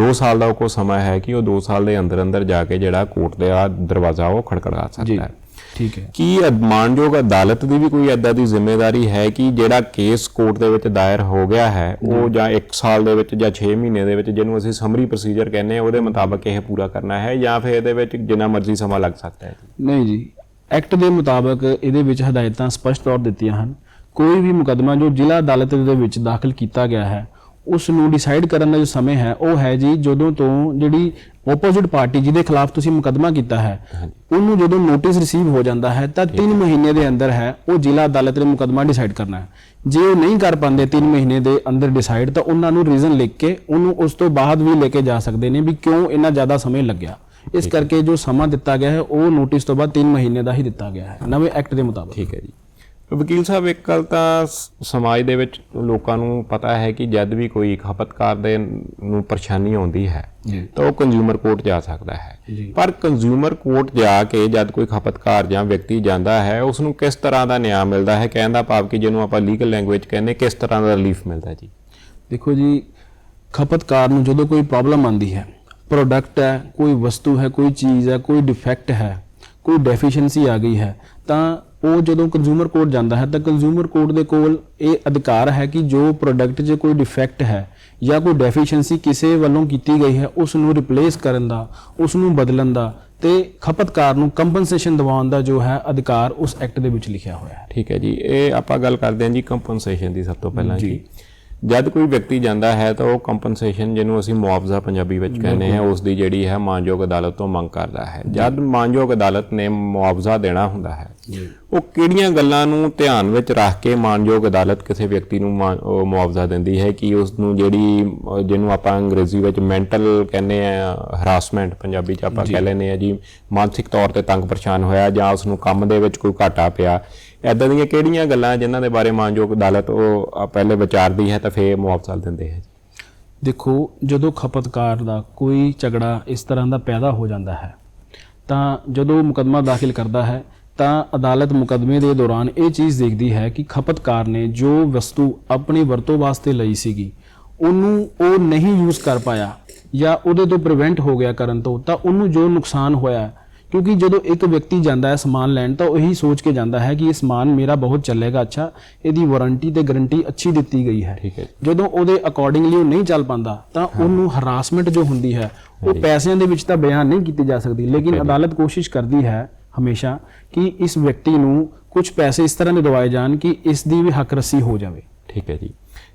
2 ਸਾਲ ਦਾ ਉਹ ਕੋ ਸਮਾਂ ਹੈ ਕਿ ਉਹ 2 ਸਾਲ ਦੇ ਅੰਦਰ ਅੰਦਰ ਜਾ ਕੇ ਜਿਹੜਾ ਕੋਰਟ ਦਾ ਦਰਵਾਜ਼ਾ ਉਹ ਖੜਖੜਾ ਸਕਦਾ ਹੈ। ਠੀਕ ਹੈ। ਕੀ ਮਾਣਯੋਗ ਅਦਾਲਤ ਦੀ ਵੀ ਕੋਈ ਏਦਾਂ ਦੀ ਜ਼ਿੰਮੇਵਾਰੀ ਹੈ ਕਿ ਜਿਹੜਾ ਕੇਸ ਕੋਰਟ ਦੇ ਵਿੱਚ ਦਾਇਰ ਹੋ ਗਿਆ ਹੈ ਉਹ ਜਾਂ 1 ਸਾਲ ਦੇ ਵਿੱਚ ਜਾਂ 6 ਮਹੀਨੇ ਦੇ ਵਿੱਚ ਜਿਹਨੂੰ ਅਸੀਂ ਸਮਰੀ ਪ੍ਰੋਸੀਜਰ ਕਹਿੰਦੇ ਆ ਉਹਦੇ ਮੁਤਾਬਕ ਇਹ ਪੂਰਾ ਕਰਨਾ ਹੈ ਜਾਂ ਫਿਰ ਇਹਦੇ ਵਿੱਚ ਜਿੰਨਾ ਮਰਜ਼ੀ ਸਮਾਂ ਲੱਗ ਸਕਦਾ ਹੈ। ਨਹੀਂ ਜੀ ਐਕਟ ਦੇ ਮੁਤਾਬਕ ਇਹਦੇ ਵਿੱਚ ਹਦਾਇਤਾਂ ਸਪਸ਼ਟ ਤੌਰ ਦਿੱਤੀਆਂ ਹਨ। ਕੋਈ ਵੀ ਮੁਕੱਦਮਾ ਜੋ ਜ਼ਿਲ੍ਹਾ ਅਦਾਲਤ ਦੇ ਵਿੱਚ ਦਾਖਲ ਕੀਤਾ ਗਿਆ ਹੈ ਉਸ ਨੂੰ ਡਿਸਾਈਡ ਕਰਨ ਦਾ ਜੋ ਸਮੇਂ ਹੈ ਉਹ ਹੈ ਜੀ ਜਦੋਂ ਤੋਂ ਜਿਹੜੀ ਆਪੋਜ਼ਿਟ ਪਾਰਟੀ ਜਿਹਦੇ ਖਿਲਾਫ ਤੁਸੀਂ ਮੁਕੱਦਮਾ ਕੀਤਾ ਹੈ ਉਹਨੂੰ ਜਦੋਂ ਨੋਟਿਸ ਰਿਸੀਵ ਹੋ ਜਾਂਦਾ ਹੈ ਤਾਂ 3 ਮਹੀਨੇ ਦੇ ਅੰਦਰ ਹੈ ਉਹ ਜ਼ਿਲ੍ਹਾ ਅਦਾਲਤ ਨੇ ਮੁਕੱਦਮਾ ਡਿਸਾਈਡ ਕਰਨਾ ਹੈ। ਜੇ ਉਹ ਨਹੀਂ ਕਰ ਪਾਉਂਦੇ 3 ਮਹੀਨੇ ਦੇ ਅੰਦਰ ਡਿਸਾਈਡ ਤਾਂ ਉਹਨਾਂ ਨੂੰ ਰੀਜ਼ਨ ਲਿਖ ਕੇ ਉਹਨੂੰ ਉਸ ਤੋਂ ਬਾਅਦ ਵੀ ਲੈ ਕੇ ਜਾ ਸਕਦੇ ਨੇ ਵੀ ਕਿਉਂ ਇੰਨਾ ਜ਼ਿਆਦਾ ਸਮੇਂ ਲੱਗਿਆ। ਇਸ ਕਰਕੇ ਜੋ ਸਮਾਂ ਦਿੱਤਾ ਗਿਆ ਹੈ ਉਹ ਨੋਟਿਸ ਤੋਂ ਬਾਅਦ 3 ਮਹੀਨੇ ਦਾ ਹੀ ਦਿੱਤਾ ਗਿਆ ਹੈ ਨਵੇਂ ਐਕਟ ਦੇ ਮੁਤਾਬਕ। ਠੀਕ ਹੈ ਜੀ। ਵਕੀਲ ਸਾਹਿਬ ਇੱਕ ਗੱਲ ਤਾਂ ਸਮਾਜ ਦੇ ਵਿੱਚ ਲੋਕਾਂ ਨੂੰ ਪਤਾ ਹੈ ਕਿ ਜਦ ਵੀ ਕੋਈ ਖਪਤਕਾਰ ਦੇ ਨੂੰ ਪਰੇਸ਼ਾਨੀ ਆਉਂਦੀ ਹੈ ਤਾਂ ਉਹ ਕੰਜ਼ਿਊਮਰ ਕੋਰਟ ਜਾ ਸਕਦਾ ਹੈ। ਪਰ ਕੰਜ਼ਿਊਮਰ ਕੋਰਟ ਜਾ ਕੇ ਜਦ ਕੋਈ ਖਪਤਕਾਰ ਜਾਂ ਵਿਅਕਤੀ ਜਾਂਦਾ ਹੈ ਉਸ ਨੂੰ ਕਿਸ ਤਰ੍ਹਾਂ ਦਾ ਨਿਆਂ ਮਿਲਦਾ ਹੈ? ਕਹਿਣ ਦਾ ਭਾਵ ਕਿ ਜਿਹਨੂੰ ਆਪਾਂ ਲੀਗਲ ਲੈਂਗੁਏਜ ਕਹਿੰਦੇ ਕਿਸ ਤਰ੍ਹਾਂ ਦਾ ਰਿਲੀਫ ਮਿਲਦਾ ਜੀ? ਦੇਖੋ ਜੀ ਖਪਤਕਾਰ ਨੂੰ ਜਦੋਂ ਕੋਈ ਪ੍ਰੋਬਲਮ ਆਂਦੀ ਹੈ ਪ੍ਰੋਡਕਟ ਹੈ ਕੋਈ ਵਸਤੂ ਹੈ ਕੋਈ ਚੀਜ਼ ਹੈ ਕੋਈ ਡਿਫੈਕਟ ਹੈ ਕੋਈ ਡੈਫੀਸ਼ੀਐਂਸੀ ਆ ਗਈ ਹੈ ਤਾਂ ਉਹ ਜਦੋਂ ਕੰਜ਼ਿਊਮਰ ਕੋਰਟ ਜਾਂਦਾ ਹੈ ਤਾਂ ਕੰਜ਼ਿਊਮਰ ਕੋਰਟ ਦੇ ਕੋਲ ਇਹ ਅਧਿਕਾਰ ਹੈ ਕਿ ਜੋ ਪ੍ਰੋਡਕਟ 'ਚ ਕੋਈ ਡਿਫੈਕਟ ਹੈ ਜਾਂ ਕੋਈ ਡੈਫੀਸ਼ੀਐਂਸੀ ਕਿਸੇ ਵੱਲੋਂ ਕੀਤੀ ਗਈ ਹੈ ਉਸ ਨੂੰ ਰਿਪਲੇਸ ਕਰਨ ਦਾ ਉਸ ਨੂੰ ਬਦਲਣ ਦਾ ਤੇ ਖਪਤਕਾਰ ਨੂੰ ਕੰਪਨਸੇਸ਼ਨ ਦਿਵਾਉਣ ਦਾ ਜੋ ਹੈ ਅਧਿਕਾਰ ਉਸ ਐਕਟ ਦੇ ਵਿੱਚ ਲਿਖਿਆ ਹੋਇਆ ਹੈ। ਠੀਕ ਹੈ ਜੀ ਇਹ ਆਪਾਂ ਗੱਲ ਕਰਦੇ ਹਾਂ ਜੀ ਕੰਪਨਸੇਸ਼ਨ ਦੀ ਸਭ ਤੋਂ ਪਹਿਲਾਂ ਜੀ। ਜਦ ਕੋਈ ਵਿਅਕਤੀ ਜਾਂਦਾ ਹੈ ਤਾਂ ਉਹ ਕੰਪਨਸੇਸ਼ਨ ਜਿਹਨੂੰ ਅਸੀਂ ਮੁਆਵਜ਼ਾ ਪੰਜਾਬੀ ਵਿੱਚ ਕਹਿੰਦੇ ਹਾਂ ਉਸ ਦੀ ਜਿਹੜੀ ਹੈ ਮਾਨਯੋਗ ਅਦਾਲਤ ਤੋਂ ਮੰਗ ਕਰਦਾ ਹੈ। ਜਦ ਮਾਨਯੋਗ ਅਦਾਲਤ ਨੇ ਮੁਆਵਜ਼ਾ ਦੇਣਾ ਹੁੰਦਾ ਹੈ ਉਹ ਕਿਹੜੀਆਂ ਗੱਲਾਂ ਨੂੰ ਧਿਆਨ ਵਿੱਚ ਰੱਖ ਕੇ ਮਾਨਯੋਗ ਅਦਾਲਤ ਕਿਸੇ ਵਿਅਕਤੀ ਨੂੰ ਮੁਆਵਜ਼ਾ ਦਿੰਦੀ ਹੈ ਕਿ ਉਸ ਨੂੰ ਜਿਹੜੀ ਜਿਹਨੂੰ ਆਪਾਂ ਅੰਗਰੇਜ਼ੀ ਵਿੱਚ ਮੈਂਟਲ ਕਹਿੰਦੇ ਆ ਹਰਾਸਮੈਂਟ ਪੰਜਾਬੀ ਚ ਆਪਾਂ ਕਹਿ ਲੈਂਦੇ ਆ ਜੀ ਮਾਨਸਿਕ ਤੌਰ ਤੇ ਤੰਗ ਪਰੇਸ਼ਾਨ ਹੋਇਆ ਜਾਂ ਉਸ ਨੂੰ ਕੰਮ ਦੇ ਵਿੱਚ ਕੋਈ ਘਾਟਾ ਪਿਆ ਐਦਾਂ ਦੀਆਂ ਕਿਹੜੀਆਂ ਗੱਲਾਂ ਜਿਨ੍ਹਾਂ ਦੇ ਬਾਰੇ ਮਾਨਯੋਗ ਅਦਾਲਤ ਉਹ ਪਹਿਲੇ ਵਿਚਾਰਦੀ ਹੈ ਤਾਂ ਫਿਰ ਮੁਆਵਜ਼ਾ ਦਿੰਦੇ ਹੈ ਜੀ। ਦੇਖੋ, ਜਦੋਂ ਖਪਤਕਾਰ ਦਾ ਕੋਈ ਝਗੜਾ ਇਸ ਤਰ੍ਹਾਂ ਦਾ ਪੈਦਾ ਹੋ ਜਾਂਦਾ ਹੈ, ਤਾਂ ਜਦੋਂ ਮੁਕਦਮਾ ਦਾਖਲ ਕਰਦਾ ਹੈ, ਤਾਂ ਅਦਾਲਤ ਮੁਕਦਮੇ ਦੇ ਦੌਰਾਨ ਇਹ ਚੀਜ਼ ਦੇਖਦੀ ਹੈ ਕਿ ਖਪਤਕਾਰ ਨੇ ਜੋ ਵਸਤੂ ਆਪਣੀ ਵਰਤੋਂ ਵਾਸਤੇ ਲਈ ਸੀਗੀ, ਉਹਨੂੰ ਉਹ ਨਹੀਂ ਯੂਜ਼ ਕਰ ਪਾਇਆ ਜਾਂ ਉਹਦੇ ਤੋਂ ਪ੍ਰੀਵੈਂਟ ਹੋ ਗਿਆ ਕਰਨ ਤੋਂ, ਤਾਂ ਉਹਨੂੰ ਜੋ ਨੁਕਸਾਨ ਹੋਇਆ ਕਿਉਂਕਿ ਜਦੋਂ ਇੱਕ ਵਿਅਕਤੀ ਜਾਂਦਾ ਹੈ ਸਮਾਨ ਲੈਣ ਤਾਂ ਉਹ ਸੋਚ ਕੇ ਜਾਂਦਾ ਹੈ ਕਿ ਇਹ ਸਮਾਨ ਮੇਰਾ ਬਹੁਤ ਚੱਲੇਗਾ ਅੱਛਾ ਇਹਦੀ ਵਾਰੰਟੀ ਤੇ ਗਾਰੰਟੀ ਅੱਛੀ ਦਿੱਤੀ ਗਈ ਹੈ। ਠੀਕ ਹੈ ਜਦੋਂ ਉਹਦੇ ਅਕੋਰਡਿੰਗਲੀ ਉਹ ਨਹੀਂ ਚੱਲ ਪਾਉਂਦਾ ਤਾਂ ਉਹਨੂੰ ਹਰਾਸਮੈਂਟ ਜੋ ਹੁੰਦੀ ਹੈ ਉਹ ਪੈਸਿਆਂ ਦੇ ਵਿੱਚ ਤਾਂ ਬਿਆਨ ਨਹੀਂ ਕੀਤੀ ਜਾ ਸਕਦੀ ਲੇਕਿਨ ਅਦਾਲਤ ਕੋਸ਼ਿਸ਼ ਕਰਦੀ ਹੈ ਹਮੇਸ਼ਾ ਕਿ ਇਸ ਵਿਅਕਤੀ ਨੂੰ ਕੁਝ ਪੈਸੇ ਇਸ ਤਰ੍ਹਾਂ ਦੇ ਦਵਾਏ ਜਾਣ ਕਿ ਇਸ ਦੀ ਵੀ ਹੱਕ ਰੱਸੀ ਹੋ ਜਾਵੇ। ਠੀਕ ਹੈ ਜੀ।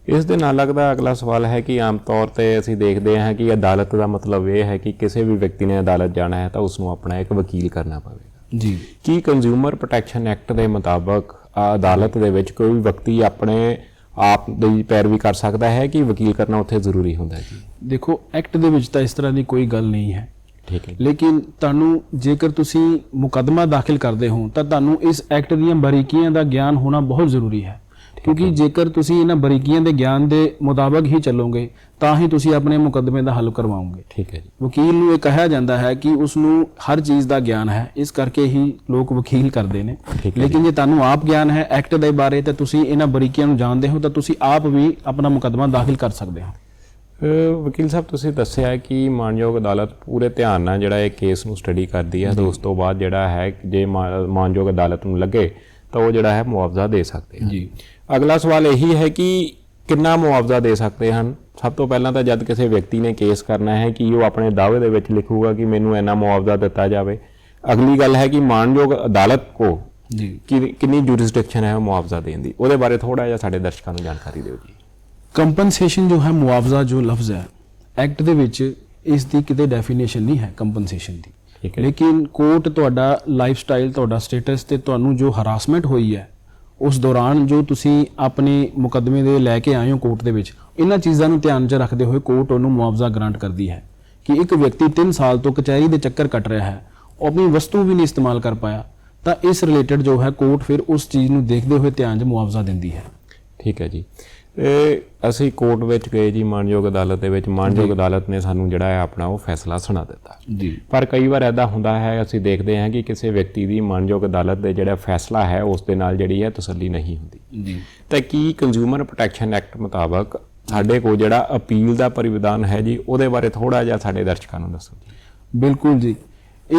ਇਸ ਦੇ ਨਾਲ ਲੱਗਦਾ ਅਗਲਾ ਸਵਾਲ ਹੈ ਕਿ ਆਮ ਤੌਰ ਤੇ ਅਸੀਂ ਦੇਖਦੇ ਹਾਂ ਕਿ ਅਦਾਲਤ ਦਾ ਮਤਲਬ ਇਹ ਹੈ ਕਿ ਕਿਸੇ ਵੀ ਵਿਅਕਤੀ ਨੇ ਅਦਾਲਤ ਜਾਣਾ ਹੈ ਤਾਂ ਉਸ ਨੂੰ ਆਪਣਾ ਇੱਕ ਵਕੀਲ ਕਰਨਾ ਪਵੇਗਾ। ਜੀ। ਕੀ ਕੰਜ਼ਿਊਮਰ ਪ੍ਰੋਟੈਕਸ਼ਨ ਐਕਟ ਦੇ ਮੁਤਾਬਕ ਅਦਾਲਤ ਦੇ ਵਿੱਚ ਕੋਈ ਵੀ ਵਿਅਕਤੀ ਆਪਣੇ ਆਪ ਦੀ ਪੈਰਵੀ ਕਰ ਸਕਦਾ ਹੈ ਕਿ ਵਕੀਲ ਕਰਨਾ ਉੱਥੇ ਜ਼ਰੂਰੀ ਹੁੰਦਾ ਹੈ ਜੀ? ਦੇਖੋ ਐਕਟ ਦੇ ਵਿੱਚ ਤਾਂ ਇਸ ਤਰ੍ਹਾਂ ਦੀ ਕੋਈ ਗੱਲ ਨਹੀਂ ਹੈ। ਠੀਕ ਹੈ ਲੇਕਿਨ ਤੁਹਾਨੂੰ ਜੇਕਰ ਤੁਸੀਂ ਮੁਕੱਦਮਾ ਦਾਖਲ ਕਰਦੇ ਹੋ ਤਾਂ ਤੁਹਾਨੂੰ ਇਸ ਐਕਟ ਦੀਆਂ ਬਾਰੀਕੀਆਂ ਦਾ ਗਿਆਨ ਹੋਣਾ ਬਹੁਤ ਜ਼ਰੂਰੀ ਹੈ। ਕਿਉਂਕਿ ਜੇਕਰ ਤੁਸੀਂ ਇਹਨਾਂ ਬਾਰੀਕੀਆਂ ਦੇ ਗਿਆਨ ਦੇ ਮੁਤਾਬਕ ਹੀ ਚੱਲੋਗੇ ਤਾਂ ਹੀ ਤੁਸੀਂ ਆਪਣੇ ਮੁਕੱਦਮੇ ਦਾ ਹੱਲ ਕਰਵਾਓਗੇ। ਠੀਕ ਹੈ ਜੀ। ਵਕੀਲ ਨੂੰ ਇਹ ਕਿਹਾ ਜਾਂਦਾ ਹੈ ਕਿ ਉਸ ਨੂੰ ਹਰ ਚੀਜ਼ ਦਾ ਗਿਆਨ ਹੈ ਇਸ ਕਰਕੇ ਹੀ ਲੋਕ ਵਕੀਲ ਕਰਦੇ ਨੇ। ਹੈ ਲੇਕਿਨ ਜੇ ਤੁਹਾਨੂੰ ਆਪ ਗਿਆਨ ਹੈ ਐਕਟ ਦੇ ਬਾਰੇ ਤਾਂ ਤੁਸੀਂ ਇਹਨਾਂ ਬਾਰੀਕੀਆਂ ਨੂੰ ਜਾਣਦੇ ਹੋ ਤਾਂ ਤੁਸੀਂ ਆਪ ਵੀ ਆਪਣਾ ਮੁਕੱਦਮਾ ਦਾਖਲ ਕਰ ਸਕਦੇ ਹੋ। ਵਕੀਲ ਸਾਹਿਬ ਤੁਸੀਂ ਦੱਸਿਆ ਕਿ ਮਾਨਯੋਗ ਅਦਾਲਤ ਪੂਰੇ ਧਿਆਨ ਨਾਲ ਜਿਹੜਾ ਇਹ ਕੇਸ ਨੂੰ ਸਟੱਡੀ ਕਰਦੀ ਹੈ ਤੇ ਉਸ ਤੋਂ ਬਾਅਦ ਜਿਹੜਾ ਹੈ ਜੇ ਮਾਨਯੋਗ ਅਦਾਲਤ ਨੂੰ ਲੱਗੇ ਤਾਂ ਉਹ ਜਿਹੜਾ ਹੈ ਮੁਆਵਜ਼ਾ ਦੇ ਸਕਦੇ ਹਨ ਜੀ। ਅਗਲਾ ਸਵਾਲ ਇਹੀ ਹੈ ਕਿ ਕਿੰਨਾ ਮੁਆਵਜ਼ਾ ਦੇ ਸਕਦੇ ਹਨ? ਸਭ ਤੋਂ ਪਹਿਲਾਂ ਤਾਂ ਜਦ ਕਿਸੇ ਵਿਅਕਤੀ ਨੇ ਕੇਸ ਕਰਨਾ ਹੈ ਕਿ ਉਹ ਆਪਣੇ ਦਾਅਵੇ ਦੇ ਵਿੱਚ ਲਿਖੂਗਾ ਕਿ ਮੈਨੂੰ ਇੰਨਾ ਮੁਆਵਜ਼ਾ ਦਿੱਤਾ ਜਾਵੇ। ਅਗਲੀ ਗੱਲ ਹੈ ਕਿ ਮਾਨਯੋਗ ਅਦਾਲਤ ਕੋ ਜੀ। ਕਿ- ਕਿੰਨੀ ਜੁਰਿਸਡਿਕਸ਼ਨ ਹੈ ਮੁਆਵਜ਼ਾ ਦੇਣ ਦੀ? ਉਹਦੇ ਬਾਰੇ ਥੋੜਾ ਜਿਹਾ ਸਾਡੇ ਦਰਸ਼ਕਾਂ ਨੂੰ ਜਾਣਕਾਰੀ ਦਿਓ ਜੀ। ਕੰਪਨਸੇਸ਼ਨ ਜੋ ਹੈ ਮੁਆਵਜ਼ਾ ਜੋ ਲਫ਼ਜ਼ ਹੈ ਐਕਟ ਦੇ ਵਿੱਚ ਇਸ ਦੀ ਕਿਤੇ ਡੈਫੀਨੇਸ਼ਨ ਨਹੀਂ ਹੈ ਕੰਪਨਸੇਸ਼ਨ ਦੀ। ਲੇਕਿਨ ਕੋਰਟ ਤੁਹਾਡਾ ਲਾਈਫ ਸਟਾਈਲ ਤੁਹਾਡਾ ਸਟੇਟਸ ਤੇ ਤੁਹਾਨੂੰ ਜੋ ਹਰਾਸਮੈਂਟ ਹੋਈ ਹੈ ਉਸ ਦੌਰਾਨ ਜੋ ਤੁਸੀਂ ਆਪਣੇ ਮੁਕੱਦਮੇ ਦੇ ਲੈ ਕੇ ਆਏ ਹੋ ਕੋਰਟ ਦੇ ਵਿੱਚ, ਇਹਨਾਂ ਚੀਜ਼ਾਂ ਨੂੰ ਧਿਆਨ 'ਚ ਰੱਖਦੇ ਹੋਏ ਕੋਰਟ ਉਹਨੂੰ ਮੁਆਵਜ਼ਾ ਗ੍ਰਾਂਟ ਕਰਦੀ ਹੈ ਕਿ ਇੱਕ ਵਿਅਕਤੀ 3 ਸਾਲ ਤੋਂ ਕਚਹਿਰੀ ਦੇ ਚੱਕਰ ਕੱਟ ਰਿਹਾ ਹੈ, ਉਹ ਆਪਣੀ ਵਸਤੂ ਵੀ ਨਹੀਂ ਇਸਤੇਮਾਲ ਕਰ ਪਾਇਆ, ਤਾਂ ਇਸ ਰਿਲੇਟਡ ਜੋ ਹੈ ਕੋਰਟ ਫਿਰ ਉਸ ਚੀਜ਼ ਨੂੰ ਦੇਖਦੇ ਹੋਏ ਧਿਆਨ 'ਚ ਮੁਆਵਜ਼ਾ ਦਿੰਦੀ ਹੈ। ਠੀਕ ਹੈ ਜੀ। ਇਹ ਅਸੀਂ ਕੋਰਟ ਵਿੱਚ ਗਏ ਜੀ ਮਾਨਯੋਗ ਅਦਾਲਤ ਦੇ ਵਿੱਚ। ਮਾਨਯੋਗ ਅਦਾਲਤ ਨੇ ਸਾਨੂੰ ਜਿਹੜਾ ਹੈ ਆਪਣਾ ਉਹ ਫੈਸਲਾ ਸੁਣਾ ਦਿੱਤਾ। ਜੀ। ਪਰ ਕਈ ਵਾਰ ਐਦਾ ਹੁੰਦਾ ਹੈ ਅਸੀਂ ਦੇਖਦੇ ਹਾਂ ਕਿ ਕਿਸੇ ਵਿਅਕਤੀ ਦੀ ਮਾਨਯੋਗ ਅਦਾਲਤ ਦੇ ਜਿਹੜਾ ਫੈਸਲਾ ਹੈ ਉਸ ਦੇ ਨਾਲ ਜਿਹੜੀ ਹੈ ਤਸੱਲੀ ਨਹੀਂ ਹੁੰਦੀ। ਜੀ। ਤਾਂ ਕੀ ਕੰਜ਼ਿਊਮਰ ਪ੍ਰੋਟੈਕਸ਼ਨ ਐਕਟ ਮੁਤਾਬਕ ਸਾਡੇ ਕੋਲ ਜਿਹੜਾ ਅਪੀਲ ਦਾ ਪਰਿਵਿਧਾਨ ਹੈ ਜੀ ਉਹਦੇ ਬਾਰੇ ਥੋੜਾ ਜਿਹਾ ਸਾਡੇ ਦਰਸ਼ਕਾਂ ਨੂੰ ਦੱਸੋ ਜੀ। ਬਿਲਕੁਲ ਜੀ।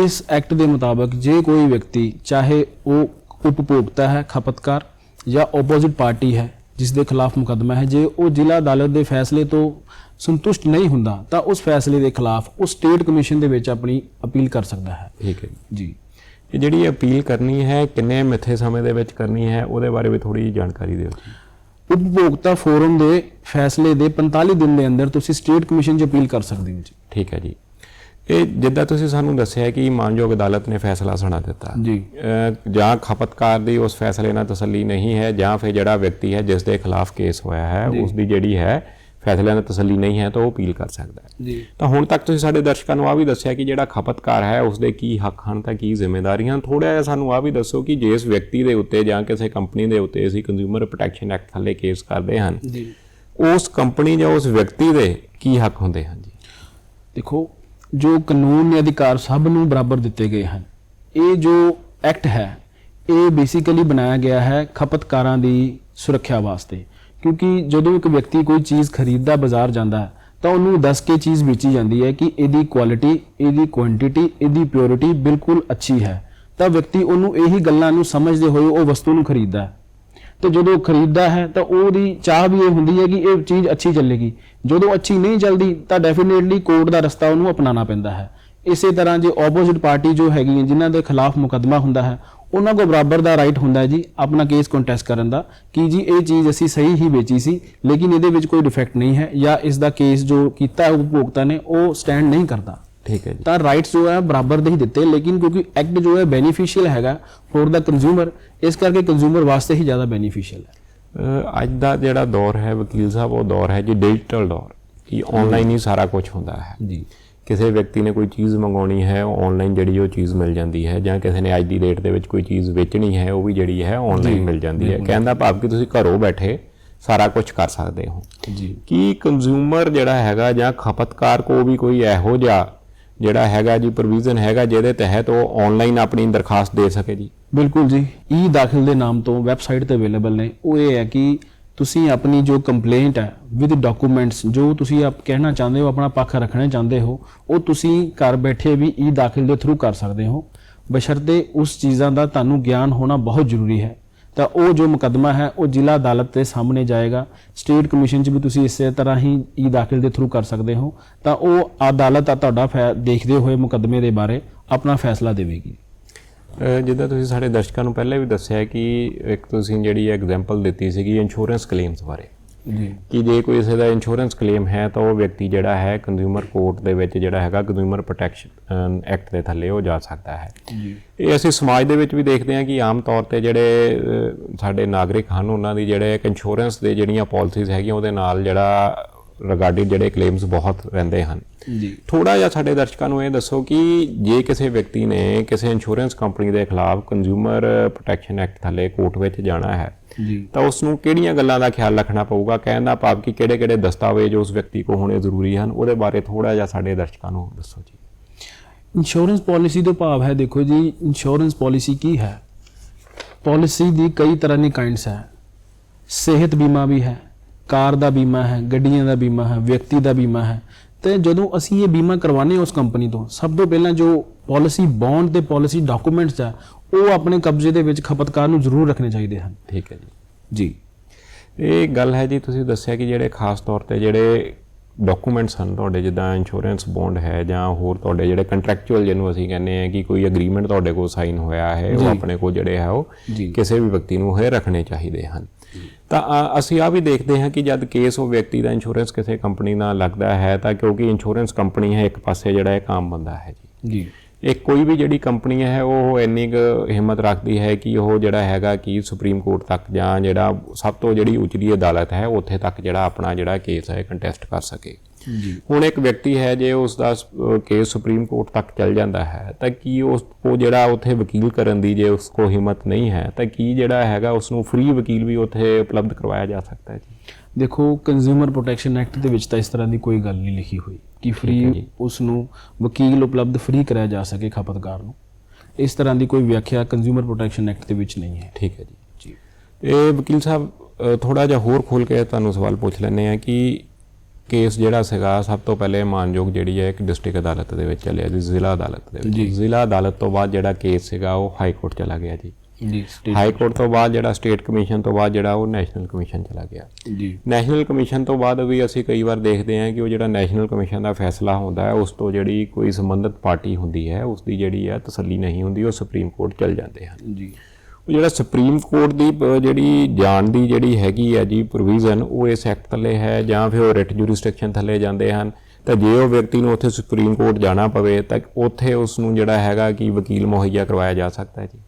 ਇਸ ਐਕਟ ਦੇ ਮੁਤਾਬਕ ਜੇ ਕੋਈ ਵਿਅਕਤੀ ਚਾਹੇ ਉਹ ਉਪਭੋਗਤਾ ਹੈ ਖਪਤਕਾਰ ਜਾਂ ਆਪੋਜ਼ਿਟ ਪਾਰਟੀ ਹੈ ਜਿਸ ਦੇ ਖਿਲਾਫ ਮੁਕੱਦਮਾ ਹੈ। ਜੇ ਉਹ ਜ਼ਿਲ੍ਹਾ ਅਦਾਲਤ ਦੇ ਫੈਸਲੇ ਤੋਂ ਸੰਤੁਸ਼ਟ ਨਹੀਂ ਹੁੰਦਾ ਤਾਂ ਉਸ ਫੈਸਲੇ ਦੇ ਖਿਲਾਫ ਉਹ ਸਟੇਟ ਕਮਿਸ਼ਨ ਦੇ ਵਿੱਚ ਆਪਣੀ ਅਪੀਲ ਕਰ ਸਕਦਾ ਹੈ। ਠੀਕ ਹੈ ਜੀ। ਇਹ ਜਿਹੜੀ ਅਪੀਲ ਕਰਨੀ ਹੈ ਕਿੰਨੇ ਮਿੱਥੇ ਸਮੇਂ ਦੇ ਵਿੱਚ ਕਰਨੀ ਹੈ ਉਹਦੇ ਬਾਰੇ ਵੀ ਥੋੜੀ ਜਾਣਕਾਰੀ ਦਿਓ ਜੀ। ਉਪਭੋਗਤਾ ਫੋਰਮ ਦੇ ਫੈਸਲੇ ਦੇ 45 ਦਿਨ ਦੇ ਅੰਦਰ ਤੁਸੀਂ ਸਟੇਟ ਕਮਿਸ਼ਨ 'ਚ ਅਪੀਲ ਕਰ ਸਕਦੇ ਹੋ ਜੀ। ਠੀਕ ਹੈ ਜੀ। ਇਹ ਜਿੱਦਾਂ ਤੁਸੀਂ ਸਾਨੂੰ ਦੱਸਿਆ ਕਿ ਮਾਨਯੋਗ ਅਦਾਲਤ ਨੇ ਫੈਸਲਾ ਸੁਣਾ ਦਿੱਤਾ। ਜੀ। ਜਾਂ ਖਪਤਕਾਰ ਦੀ ਉਸ ਫੈਸਲੇ ਨਾਲ ਤਸੱਲੀ ਨਹੀਂ ਹੈ ਜਾਂ ਫਿਰ ਜਿਹੜਾ ਵਿਅਕਤੀ ਹੈ ਜਿਸ ਦੇ ਖਿਲਾਫ ਕੇਸ ਹੋਇਆ ਹੈ ਉਸ ਦੀ ਜਿਹੜੀ ਹੈ ਫੈਸਲੇ ਨਾਲ ਤਸੱਲੀ ਨਹੀਂ ਹੈ ਤਾਂ ਉਹ ਅਪੀਲ ਕਰ ਸਕਦਾ ਹੈ। ਜੀ। ਤਾਂ ਹੁਣ ਤੱਕ ਤੁਸੀਂ ਸਾਡੇ ਦਰਸ਼ਕਾਂ ਨੂੰ ਆ ਵੀ ਦੱਸਿਆ ਕਿ ਜਿਹੜਾ ਖਪਤਕਾਰ ਹੈ ਉਸ ਦੇ ਕੀ ਹੱਕ ਹਨ ਤਾਂ ਕੀ ਜ਼ਿੰਮੇਵਾਰੀਆਂ ਥੋੜਾ ਜਿਹਾ ਸਾਨੂੰ ਆ ਵੀ ਦੱਸੋ ਕਿ ਜਿਸ ਵਿਅਕਤੀ ਦੇ ਉੱਤੇ ਜਾਂ ਕਿਸੇ ਕੰਪਨੀ ਦੇ ਉੱਤੇ ਅਸੀਂ ਕੰਜ਼ਿਊਮਰ ਪ੍ਰੋਟੈਕਸ਼ਨ ਐਕਟ ਥੱਲੇ ਕੇਸ ਕਰਦੇ ਹਨ ਜੀ। ਉਸ ਕੰਪਨੀ ਜਾਂ ਉਸ ਵਿਅਕਤੀ ਦੇ ਕੀ ਹੱਕ ਹੁੰਦੇ ਹਨ ਜੀ? ਦੇਖੋ ਜੋ ਕਾਨੂੰਨ ਨੇ ਅਧਿਕਾਰ ਸਭ ਨੂੰ ਬਰਾਬਰ ਦਿੱਤੇ ਗਏ ਹਨ। ਇਹ ਜੋ ਐਕਟ ਹੈ, ਇਹ ਬੇਸਿਕਲੀ ਬਣਾਇਆ ਗਿਆ ਹੈ ਖਪਤਕਾਰਾਂ ਦੀ ਸੁਰੱਖਿਆ ਵਾਸਤੇ। ਕਿਉਂਕਿ ਜਦੋਂ ਇੱਕ ਵਿਅਕਤੀ ਕੋਈ ਚੀਜ਼ ਖਰੀਦਦਾ, ਬਾਜ਼ਾਰ ਜਾਂਦਾ ਹੈ ਤਾਂ ਉਹਨੂੰ ਦੱਸ ਕੇ ਚੀਜ਼ ਵੇਚੀ ਜਾਂਦੀ ਹੈ ਕਿ ਇਹਦੀ ਕੁਆਲਿਟੀ ਇਹਦੀ ਕੁਆਂਟੀਟੀ ਇਹਦੀ ਪਿਓਰਿਟੀ ਬਿਲਕੁਲ ਅੱਛੀ ਹੈ। ਤਾਂ ਵਿਅਕਤੀ ਉਹਨੂੰ ਇਹੀ ਗੱਲਾਂ ਨੂੰ ਸਮਝਦੇ ਹੋਏ ਉਹ ਵਸਤੂ ਨੂੰ ਖਰੀਦਦਾ ਹੈ। ਤੇ ਜਦੋਂ ਖਰੀਦਦਾ ਹੈ ਤਾਂ ਉਹਦੀ ਚਾਹ ਵੀ ਇਹ ਹੁੰਦੀ ਹੈ ਕਿ ਇਹ ਚੀਜ਼ ਅੱਛੀ ਚੱਲੇਗੀ। ਜਦੋਂ ਅੱਛੀ ਨਹੀਂ ਚੱਲਦੀ ਤਾਂ ਡੈਫੀਨੇਟਲੀ ਕੋਰਟ ਦਾ ਰਸਤਾ ਉਹਨੂੰ ਅਪਣਾਉਣਾ ਪੈਂਦਾ ਹੈ। ਇਸੇ ਤਰ੍ਹਾਂ ਜੇ ਆਪੋਜ਼ਿਟ ਪਾਰਟੀ ਜੋ ਹੈਗੀ ਹੈ, ਜਿਨ੍ਹਾਂ ਦੇ ਖਿਲਾਫ ਮੁਕੱਦਮਾ ਹੁੰਦਾ ਹੈ, ਉਹਨਾਂ ਕੋਲ ਬਰਾਬਰ ਦਾ ਰਾਈਟ ਹੁੰਦਾ ਹੈ ਜੀ ਆਪਣਾ ਕੇਸ ਕੰਟੈਸਟ ਕਰਨ ਦਾ ਕਿ ਜੀ ਇਹ ਚੀਜ਼ ਅਸੀਂ ਸਹੀ ਹੀ ਵੇਚੀ ਸੀ, ਲੇਕਿਨ ਇਹਦੇ ਵਿੱਚ ਕੋਈ ਡਿਫੈਕਟ ਨਹੀਂ ਹੈ ਜਾਂ ਇਸ ਦਾ ਕੇਸ ਜੋ ਕੀਤਾ ਉਪਭੋਗਤਾ ਨੇ, ਉਹ ਸਟੈਂਡ ਨਹੀਂ ਕਰਦਾ। ਠੀਕ ਹੈ ਜੀ। ਤਾਂ ਰਾਈਟਸ ਜੋ ਹੈ ਬਰਾਬਰ ਦੇ ਹੀ ਦਿੱਤੇ ਲੇਕਿਨ ਕਿਉਂਕਿ ਐਕਟ ਜੋ ਹੈ ਬੈਨੀਫੀਸ਼ੀਅਲ ਹੈਗਾ ਫॉर ਦਾ ਕੰਜ਼ਿਊਮਰ ਇਸ ਕਰਕੇ ਕੰਜ਼ਿਊਮਰ ਵਾਸਤੇ ਹੀ ਜ਼ਿਆਦਾ ਬੈਨੀਫੀਸ਼ੀਅਲ ਹੈ। ਅੱਜ ਦਾ ਜਿਹੜਾ ਦੌਰ ਹੈ ਵਕੀਲ ਸਾਹਿਬ ਉਹ ਦੌਰ ਹੈ ਜੀ ਡਿਜੀਟਲ ਦੌਰ ਕਿ ਆਨਲਾਈਨ ਹੀ ਸਾਰਾ ਕੁਝ ਹੁੰਦਾ ਹੈ। ਜੀ। ਕਿਸੇ ਵਿਅਕਤੀ ਨੇ ਕੋਈ ਚੀਜ਼ ਮੰਗਾਉਣੀ ਹੈ ਆਨਲਾਈਨ ਜਿਹੜੀ ਉਹ ਚੀਜ਼ ਮਿਲ ਜਾਂਦੀ ਹੈ ਜਾਂ ਕਿਸੇ ਨੇ ਅੱਜ ਦੀ ਡੇਟ ਦੇ ਵਿੱਚ ਕੋਈ ਚੀਜ਼ ਵੇਚਣੀ ਹੈ ਉਹ ਵੀ ਜਿਹੜੀ ਹੈ ਆਨਲਾਈਨ ਮਿਲ ਜਾਂਦੀ ਹੈ। ਕਹਿੰਦਾ ਭਾਵ ਕਿ ਤੁਸੀਂ ਘਰੋਂ ਬੈਠੇ ਸਾਰਾ ਕੁਝ ਕਰ ਸਕਦੇ ਹੋ। ਜੀ। ਕੀ ਕੰਜ਼ਿਊਮਰ ਜਿਹੜਾ ਹੈਗਾ ਜਾਂ ਖਪਤਕਾਰ ਕੋ ਵੀ ਕੋਈ ਇਹੋ ਜਿਹਾ ਜਿਹੜਾ ਹੈਗਾ ਜੀ ਪ੍ਰੋਵੀਜ਼ਨ ਹੈਗਾ ਜਿਹਦੇ ਤਹਿਤ ਉਹ ਆਨਲਾਈਨ ਆਪਣੀ ਦਰਖਾਸਤ ਦੇ ਸਕੇ ਜੀ। ਬਿਲਕੁਲ ਜੀ। ਈ ਦਾਖਲ ਦੇ ਨਾਮ ਤੋਂ ਵੈਬਸਾਈਟ ਤੇ ਅਵੇਲੇਬਲ ਨੇ। ਉਹ ਇਹ ਹੈ ਕਿ ਤੁਸੀਂ ਆਪਣੀ ਜੋ ਕੰਪਲੇਂਟ ਹੈ ਵਿਦ ਡਾਕੂਮੈਂਟਸ ਜੋ ਤੁਸੀਂ ਆਪ ਕਹਿਣਾ ਚਾਹੁੰਦੇ ਹੋ, ਆਪਣਾ ਪੱਖ ਰੱਖਣਾ ਚਾਹੁੰਦੇ ਹੋ, ਉਹ ਤੁਸੀਂ ਘਰ ਬੈਠੇ ਵੀ ਈ ਦਾਖਲ ਦੇ ਥਰੂ ਕਰ ਸਕਦੇ ਹੋ। ਬਸ਼ਰਤੇ ਉਸ ਚੀਜ਼ਾਂ ਦਾ ਤੁਹਾਨੂੰ ਗਿਆਨ ਹੋਣਾ ਬਹੁਤ ਜ਼ਰੂਰੀ ਹੈ। ਤਾਂ ਉਹ ਜੋ ਮੁਕੱਦਮਾ ਹੈ, ਉਹ ਜ਼ਿਲ੍ਹਾ ਅਦਾਲਤ ਦੇ ਸਾਹਮਣੇ ਜਾਏਗਾ। ਸਟੇਟ ਕਮਿਸ਼ਨ 'ਚ ਵੀ ਤੁਸੀਂ ਇਸੇ ਤਰ੍ਹਾਂ ਹੀ ਈ ਦਾਖਲ ਦੇ ਥਰੂ ਕਰ ਸਕਦੇ ਹੋ। ਤਾਂ ਉਹ ਅਦਾਲਤ ਆ ਤੁਹਾਡਾ ਫੈ- ਦੇਖਦੇ ਹੋਏ ਮੁਕੱਦਮੇ ਦੇ ਬਾਰੇ ਆਪਣਾ ਫੈਸਲਾ ਦੇਵੇਗੀ। ਜਿੱਦਾਂ ਤੁਸੀਂ ਸਾਡੇ ਦਰਸ਼ਕਾਂ ਨੂੰ ਪਹਿਲਾਂ ਵੀ ਦੱਸਿਆ ਕਿ ਇੱਕ ਤੁਸੀਂ ਜਿਹੜੀ ਐਗਜ਼ਾਮਪਲ ਦਿੱਤੀ ਸੀਗੀ ਇੰਸ਼ੋਰੈਂਸ ਕਲੇਮਸ ਬਾਰੇ। ਜੀ। ਕਿ ਜੇ ਕੋਈ ਕਿਸੇ ਦਾ ਇੰਸ਼ੋਰੈਂਸ ਕਲੇਮ ਹੈ ਤਾਂ ਉਹ ਵਿਅਕਤੀ ਜਿਹੜਾ ਹੈ ਕੰਜ਼ਿਊਮਰ ਕੋਰਟ ਦੇ ਵਿੱਚ ਜਿਹੜਾ ਹੈਗਾ ਕੰਜ਼ਿਊਮਰ ਪ੍ਰੋਟੈਕਸ਼ਨ ਐਕਟ ਦੇ ਥੱਲੇ ਉਹ ਜਾ ਸਕਦਾ ਹੈ। ਜੀ। ਇਹ ਅਸੀਂ ਸਮਾਜ ਦੇ ਵਿੱਚ ਵੀ ਦੇਖਦੇ ਹਾਂ ਕਿ ਆਮ ਤੌਰ ਤੇ ਜਿਹੜੇ ਸਾਡੇ ਨਾਗਰਿਕ ਹਨ ਉਹਨਾਂ ਦੀ ਜਿਹੜੇ ਇੱਕ ਇੰਸ਼ੋਰੈਂਸ ਦੇ ਜਿਹੜੀਆਂ ਪਾਲਿਸੀਜ਼ ਹੈਗੀਆਂ ਉਹਦੇ ਨਾਲ ਜਿਹੜਾ ਰਿਗਾਰਡਿੰਗ ਜਿਹੜੇ ਕਲੇਮਸ ਬਹੁਤ ਰਹਿੰਦੇ ਹਨ। ਜੀ। ਥੋੜਾ ਜਿਹਾ ਸਾਡੇ ਦਰਸ਼ਕਾਂ ਨੂੰ ਇਹ ਦੱਸੋ ਕਿ ਜੇ ਕਿਸੇ ਵਿਅਕਤੀ ਨੇ ਕਿਸੇ ਇੰਸ਼ੋਰੈਂਸ ਕੰਪਨੀ ਦੇ ਖਿਲਾਫ ਕੰਜ਼ਿਊਮਰ ਪ੍ਰੋਟੈਕਸ਼ਨ ਐਕਟ ਥੱਲੇ ਕੋਰਟ ਵਿੱਚ ਜਾਣਾ ਹੈ ਤਾਂ ਉਸ ਨੂੰ ਕਿਹੜੀਆਂ ਗੱਲਾਂ ਦਾ ਖਿਆਲ ਰੱਖਣਾ ਪਊਗਾ? ਕਹਿਣ ਦਾ ਭਾਵ ਕਿ ਕਿਹੜੇ-ਕਿਹੜੇ ਦਸਤਾਵੇਜ਼ ਉਸ ਵਿਅਕਤੀ ਕੋਲ ਹੋਣੇ ਜ਼ਰੂਰੀ ਹਨ? ਉਹਦੇ ਬਾਰੇ ਥੋੜਾ ਜਿਹਾ ਸਾਡੇ ਦਰਸ਼ਕਾਂ ਨੂੰ ਦੱਸੋ ਜੀ। ਇੰਸ਼ੋਰੈਂਸ ਪਾਲਿਸੀ ਤੋਂ ਭਾਵ ਹੈ ਦੇਖੋ ਜੀ ਇੰਸ਼ੋਰੈਂਸ ਪਾਲਿਸੀ ਕੀ ਹੈ? ਪਾਲਿਸੀ ਦੀ ਕਈ ਤਰ੍ਹਾਂ ਦੀ ਕਾਈਂਡਸ ਹੈ। ਸਿਹਤ ਬੀਮਾ ਵੀ ਹੈ ਕਾਰ ਦਾ ਬੀਮਾ ਹੈ ਗੱਡੀਆਂ ਦਾ ਬੀਮਾ ਹੈ ਵਿਅਕਤੀ ਦਾ ਬੀਮਾ ਹੈ। ਤੇ ਜਦੋਂ ਅਸੀਂ ਇਹ ਬੀਮਾ ਕਰਵਾਉਂਦੇ ਹਾਂ ਉਸ ਕੰਪਨੀ ਤੋਂ ਸਭ ਤੋਂ ਪਹਿਲਾਂ ਜੋ ਪਾਲਿਸੀ ਬੌਂਡ ਤੇ ਪਾਲਿਸੀ ਡਾਕੂਮੈਂਟਸ ਹੈ ਉਹ ਆਪਣੇ ਕਬਜ਼ੇ ਦੇ ਵਿੱਚ ਖਪਤਕਾਰ ਨੂੰ ਜ਼ਰੂਰ ਰੱਖਣੇ ਚਾਹੀਦੇ ਹਨ ਠੀਕ ਹੈ ਜੀ ਜੀ ਇਹ ਗੱਲ ਹੈ ਜੀ ਤੁਸੀਂ ਦੱਸਿਆ ਕਿ ਜਿਹੜੇ ਖਾਸ ਤੌਰ ਤੇ ਜਿਹੜੇ ਡਾਕੂਮੈਂਟਸ ਹਨ ਤੁਹਾਡੇ ਜਿੱਦਾਂ ਇੰਸ਼ੋਰੈਂਸ ਬੌਂਡ ਹੈ ਜਾਂ ਹੋਰ ਤੁਹਾਡੇ ਜਿਹੜੇ ਕੰਟਰੈਕਚੁਅਲ ਜਿਹਨੂੰ ਅਸੀਂ ਕਹਿੰਦੇ ਆ ਕਿ ਕੋਈ ਐਗਰੀਮੈਂਟ ਤੁਹਾਡੇ ਕੋਲ ਸਾਈਨ ਹੋਇਆ ਹੈ ਉਹ। ਆਪਣੇ ਕੋਲ ਜਿਹੜੇ ਹੈ ਉਹ। ਕਿਸੇ ਵੀ ਵਿਅਕਤੀ ਨੂੰ ਇਹ ਰੱਖਣੇ ਚਾਹੀਦੇ ਹਨ ਤਾਂ ਅਸੀਂ ਆ ਵੀ ਦੇਖਦੇ ਹਾਂ ਕਿ ਜਦ ਕੇਸ ਉਹ ਵਿਅਕਤੀ ਦਾ ਇੰਸ਼ੋਰੈਂਸ ਕਿਸੇ ਕੰਪਨੀ ਨਾਲ ਲੱਗਦਾ ਹੈ ਤਾਂ ਕਿਉਂਕਿ ਇੰਸ਼ੋਰੈਂਸ ਕੰਪਨੀ ਹੈ ਇੱਕ ਪਾਸੇ ਜਿਹੜਾ ਇਹ ਕੰਮ ਬੰਦਾ ਹੈ ਜੀ। ਜੀ। ਇਹ ਕੋਈ ਵੀ ਜਿਹੜੀ ਕੰਪਨੀ ਹੈ ਉਹ ਇੰਨੀ ਕੁ ਹਿੰਮਤ ਰੱਖਦੀ ਹੈ ਕਿ ਉਹ ਜਿਹੜਾ ਹੈਗਾ ਕਿ ਸੁਪਰੀਮ ਕੋਰਟ ਤੱਕ ਜਾਂ ਜਿਹੜਾ ਸਭ ਤੋਂ ਜਿਹੜੀ ਉਚਲੀ ਅਦਾਲਤ ਹੈ ਉੱਥੇ ਤੱਕ ਜਿਹੜਾ ਆਪਣਾ ਜਿਹੜਾ ਕੇਸ ਹੈ ਕੰਟੈਸਟ ਕਰ ਸਕੇ। ਹੁਣ ਇੱਕ ਵਿਅਕਤੀ ਹੈ ਜੇ ਉਸ ਦਾ ਕੇਸ ਸੁਪਰੀਮ ਕੋਰਟ ਤੱਕ ਚੱਲ ਜਾਂਦਾ ਹੈ ਤਾਂ ਕੀ ਉਸ ਕੋ ਜਿਹੜਾ ਉੱਥੇ ਵਕੀਲ ਕਰਨ ਦੀ ਜੇ ਉਸ ਕੋ ਹਿੰਮਤ ਨਹੀਂ ਹੈ ਤਾਂ ਕੀ ਜਿਹੜਾ ਹੈਗਾ ਉਸ ਨੂੰ ਫ੍ਰੀ ਵਕੀਲ ਵੀ ਉੱਥੇ ਉਪਲਬਧ ਕਰਵਾਇਆ ਜਾ ਸਕਦਾ ਹੈ ਜੀ? ਦੇਖੋ ਕੰਜ਼ਿਊਮਰ ਪ੍ਰੋਟੈਕਸ਼ਨ ਐਕਟ ਦੇ ਵਿੱਚ ਤਾਂ ਇਸ ਤਰ੍ਹਾਂ ਦੀ ਕੋਈ ਗੱਲ ਨਹੀਂ ਲਿਖੀ ਹੋਈ ਕਿ ਫ੍ਰੀ। ਉਸ ਨੂੰ ਵਕੀਲ ਉਪਲਬਧ ਫ੍ਰੀ ਕਰਾਇਆ ਜਾ ਸਕੇ ਖਪਤਕਾਰ ਨੂੰ। ਇਸ ਤਰ੍ਹਾਂ ਦੀ ਕੋਈ ਵਿਆਖਿਆ ਕੰਜ਼ਿਊਮਰ ਪ੍ਰੋਟੈਕਸ਼ਨ ਐਕਟ ਦੇ ਵਿੱਚ ਨਹੀਂ ਹੈ। ਠੀਕ ਹੈ ਜੀ। ਜੀ। ਇਹ ਵਕੀਲ ਸਾਹਿਬ ਥੋੜਾ ਜਿਹਾ ਹੋਰ ਖੋਲ ਕੇ ਤੁਹਾਨੂੰ ਸਵਾਲ ਪੁੱਛ ਲੈਂਦੇ ਆ ਕਿ ਕੇਸ ਜਿਹੜਾ ਸੀਗਾ ਸਭ ਤੋਂ ਪਹਿਲੇ ਮਾਨਯੋਗ ਜਿਹੜੀ ਹੈ ਇੱਕ ਡਿਸਟ੍ਰਿਕਟ ਅਦਾਲਤ ਦੇ ਵਿੱਚ ਚੱਲਿਆ ਜੀ ਜ਼ਿਲ੍ਹਾ ਅਦਾਲਤ ਦੇ। ਵਿੱਚ। ਜ਼ਿਲ੍ਹਾ ਅਦਾਲਤ ਤੋਂ ਬਾਅਦ ਜਿਹੜਾ ਕੇਸ ਸੀਗਾ ਉਹ ਹਾਈ ਕੋਰਟ ਚਲਾ ਗਿਆ ਜੀ। ਜੀ ਹਾਈ ਕੋਰਟ ਤੋਂ ਬਾਅਦ ਜਿਹੜਾ ਸਟੇਟ ਕਮਿਸ਼ਨ ਤੋਂ ਬਾਅਦ ਜਿਹੜਾ ਉਹ ਨੈਸ਼ਨਲ ਕਮਿਸ਼ਨ ਚਲਾ ਗਿਆ। ਜੀ। ਨੈਸ਼ਨਲ ਕਮਿਸ਼ਨ ਤੋਂ ਬਾਅਦ ਵੀ ਅਸੀਂ ਕਈ ਵਾਰ ਦੇਖਦੇ ਹਾਂ ਕਿ ਉਹ ਜਿਹੜਾ ਨੈਸ਼ਨਲ ਕਮਿਸ਼ਨ ਦਾ ਫੈਸਲਾ ਹੁੰਦਾ ਹੈ ਉਸ ਤੋਂ ਜਿਹੜੀ ਕੋਈ ਸੰਬੰਧਿਤ ਪਾਰਟੀ ਹੁੰਦੀ ਹੈ ਉਸ ਦੀ ਜਿਹੜੀ ਹੈ ਤਸੱਲੀ ਨਹੀਂ ਹੁੰਦੀ ਉਹ ਸੁਪਰੀਮ ਕੋਰਟ ਚਲ ਜਾਂਦੇ ਹਨ। ਜੀ। ਜਿਹੜਾ ਸੁਪਰੀਮ ਕੋਰਟ ਦੀ ਪ- ਜਿਹੜੀ ਜਾਣ ਦੀ ਜਿਹੜੀ ਹੈਗੀ ਹੈ ਜੀ ਪ੍ਰੋਵੀਜ਼ਨ ਉਹ ਇਸ ਐਕਟ ਥੱਲੇ ਹੈ ਜਾਂ ਫਿਰ ਉਹ ਰਿਟ ਜੁਰਿਸਡਿਕਸ਼ਨ ਥੱਲੇ ਜਾਂਦੇ ਹਨ। ਤਾਂ ਜੇ ਉਹ ਵਿਅਕਤੀ ਨੂੰ ਉੱਥੇ ਸੁਪਰੀਮ ਕੋਰਟ ਜਾਣਾ ਪਵੇ, ਤਾਂ ਉੱਥੇ ਉਸ ਨੂੰ ਜਿਹੜਾ ਹੈਗਾ ਕਿ ਵਕੀਲ ਮੁਹੱਈਆ ਕਰਵਾਇਆ ਜਾ ਸਕਦਾ ਹੈ ਜੀ।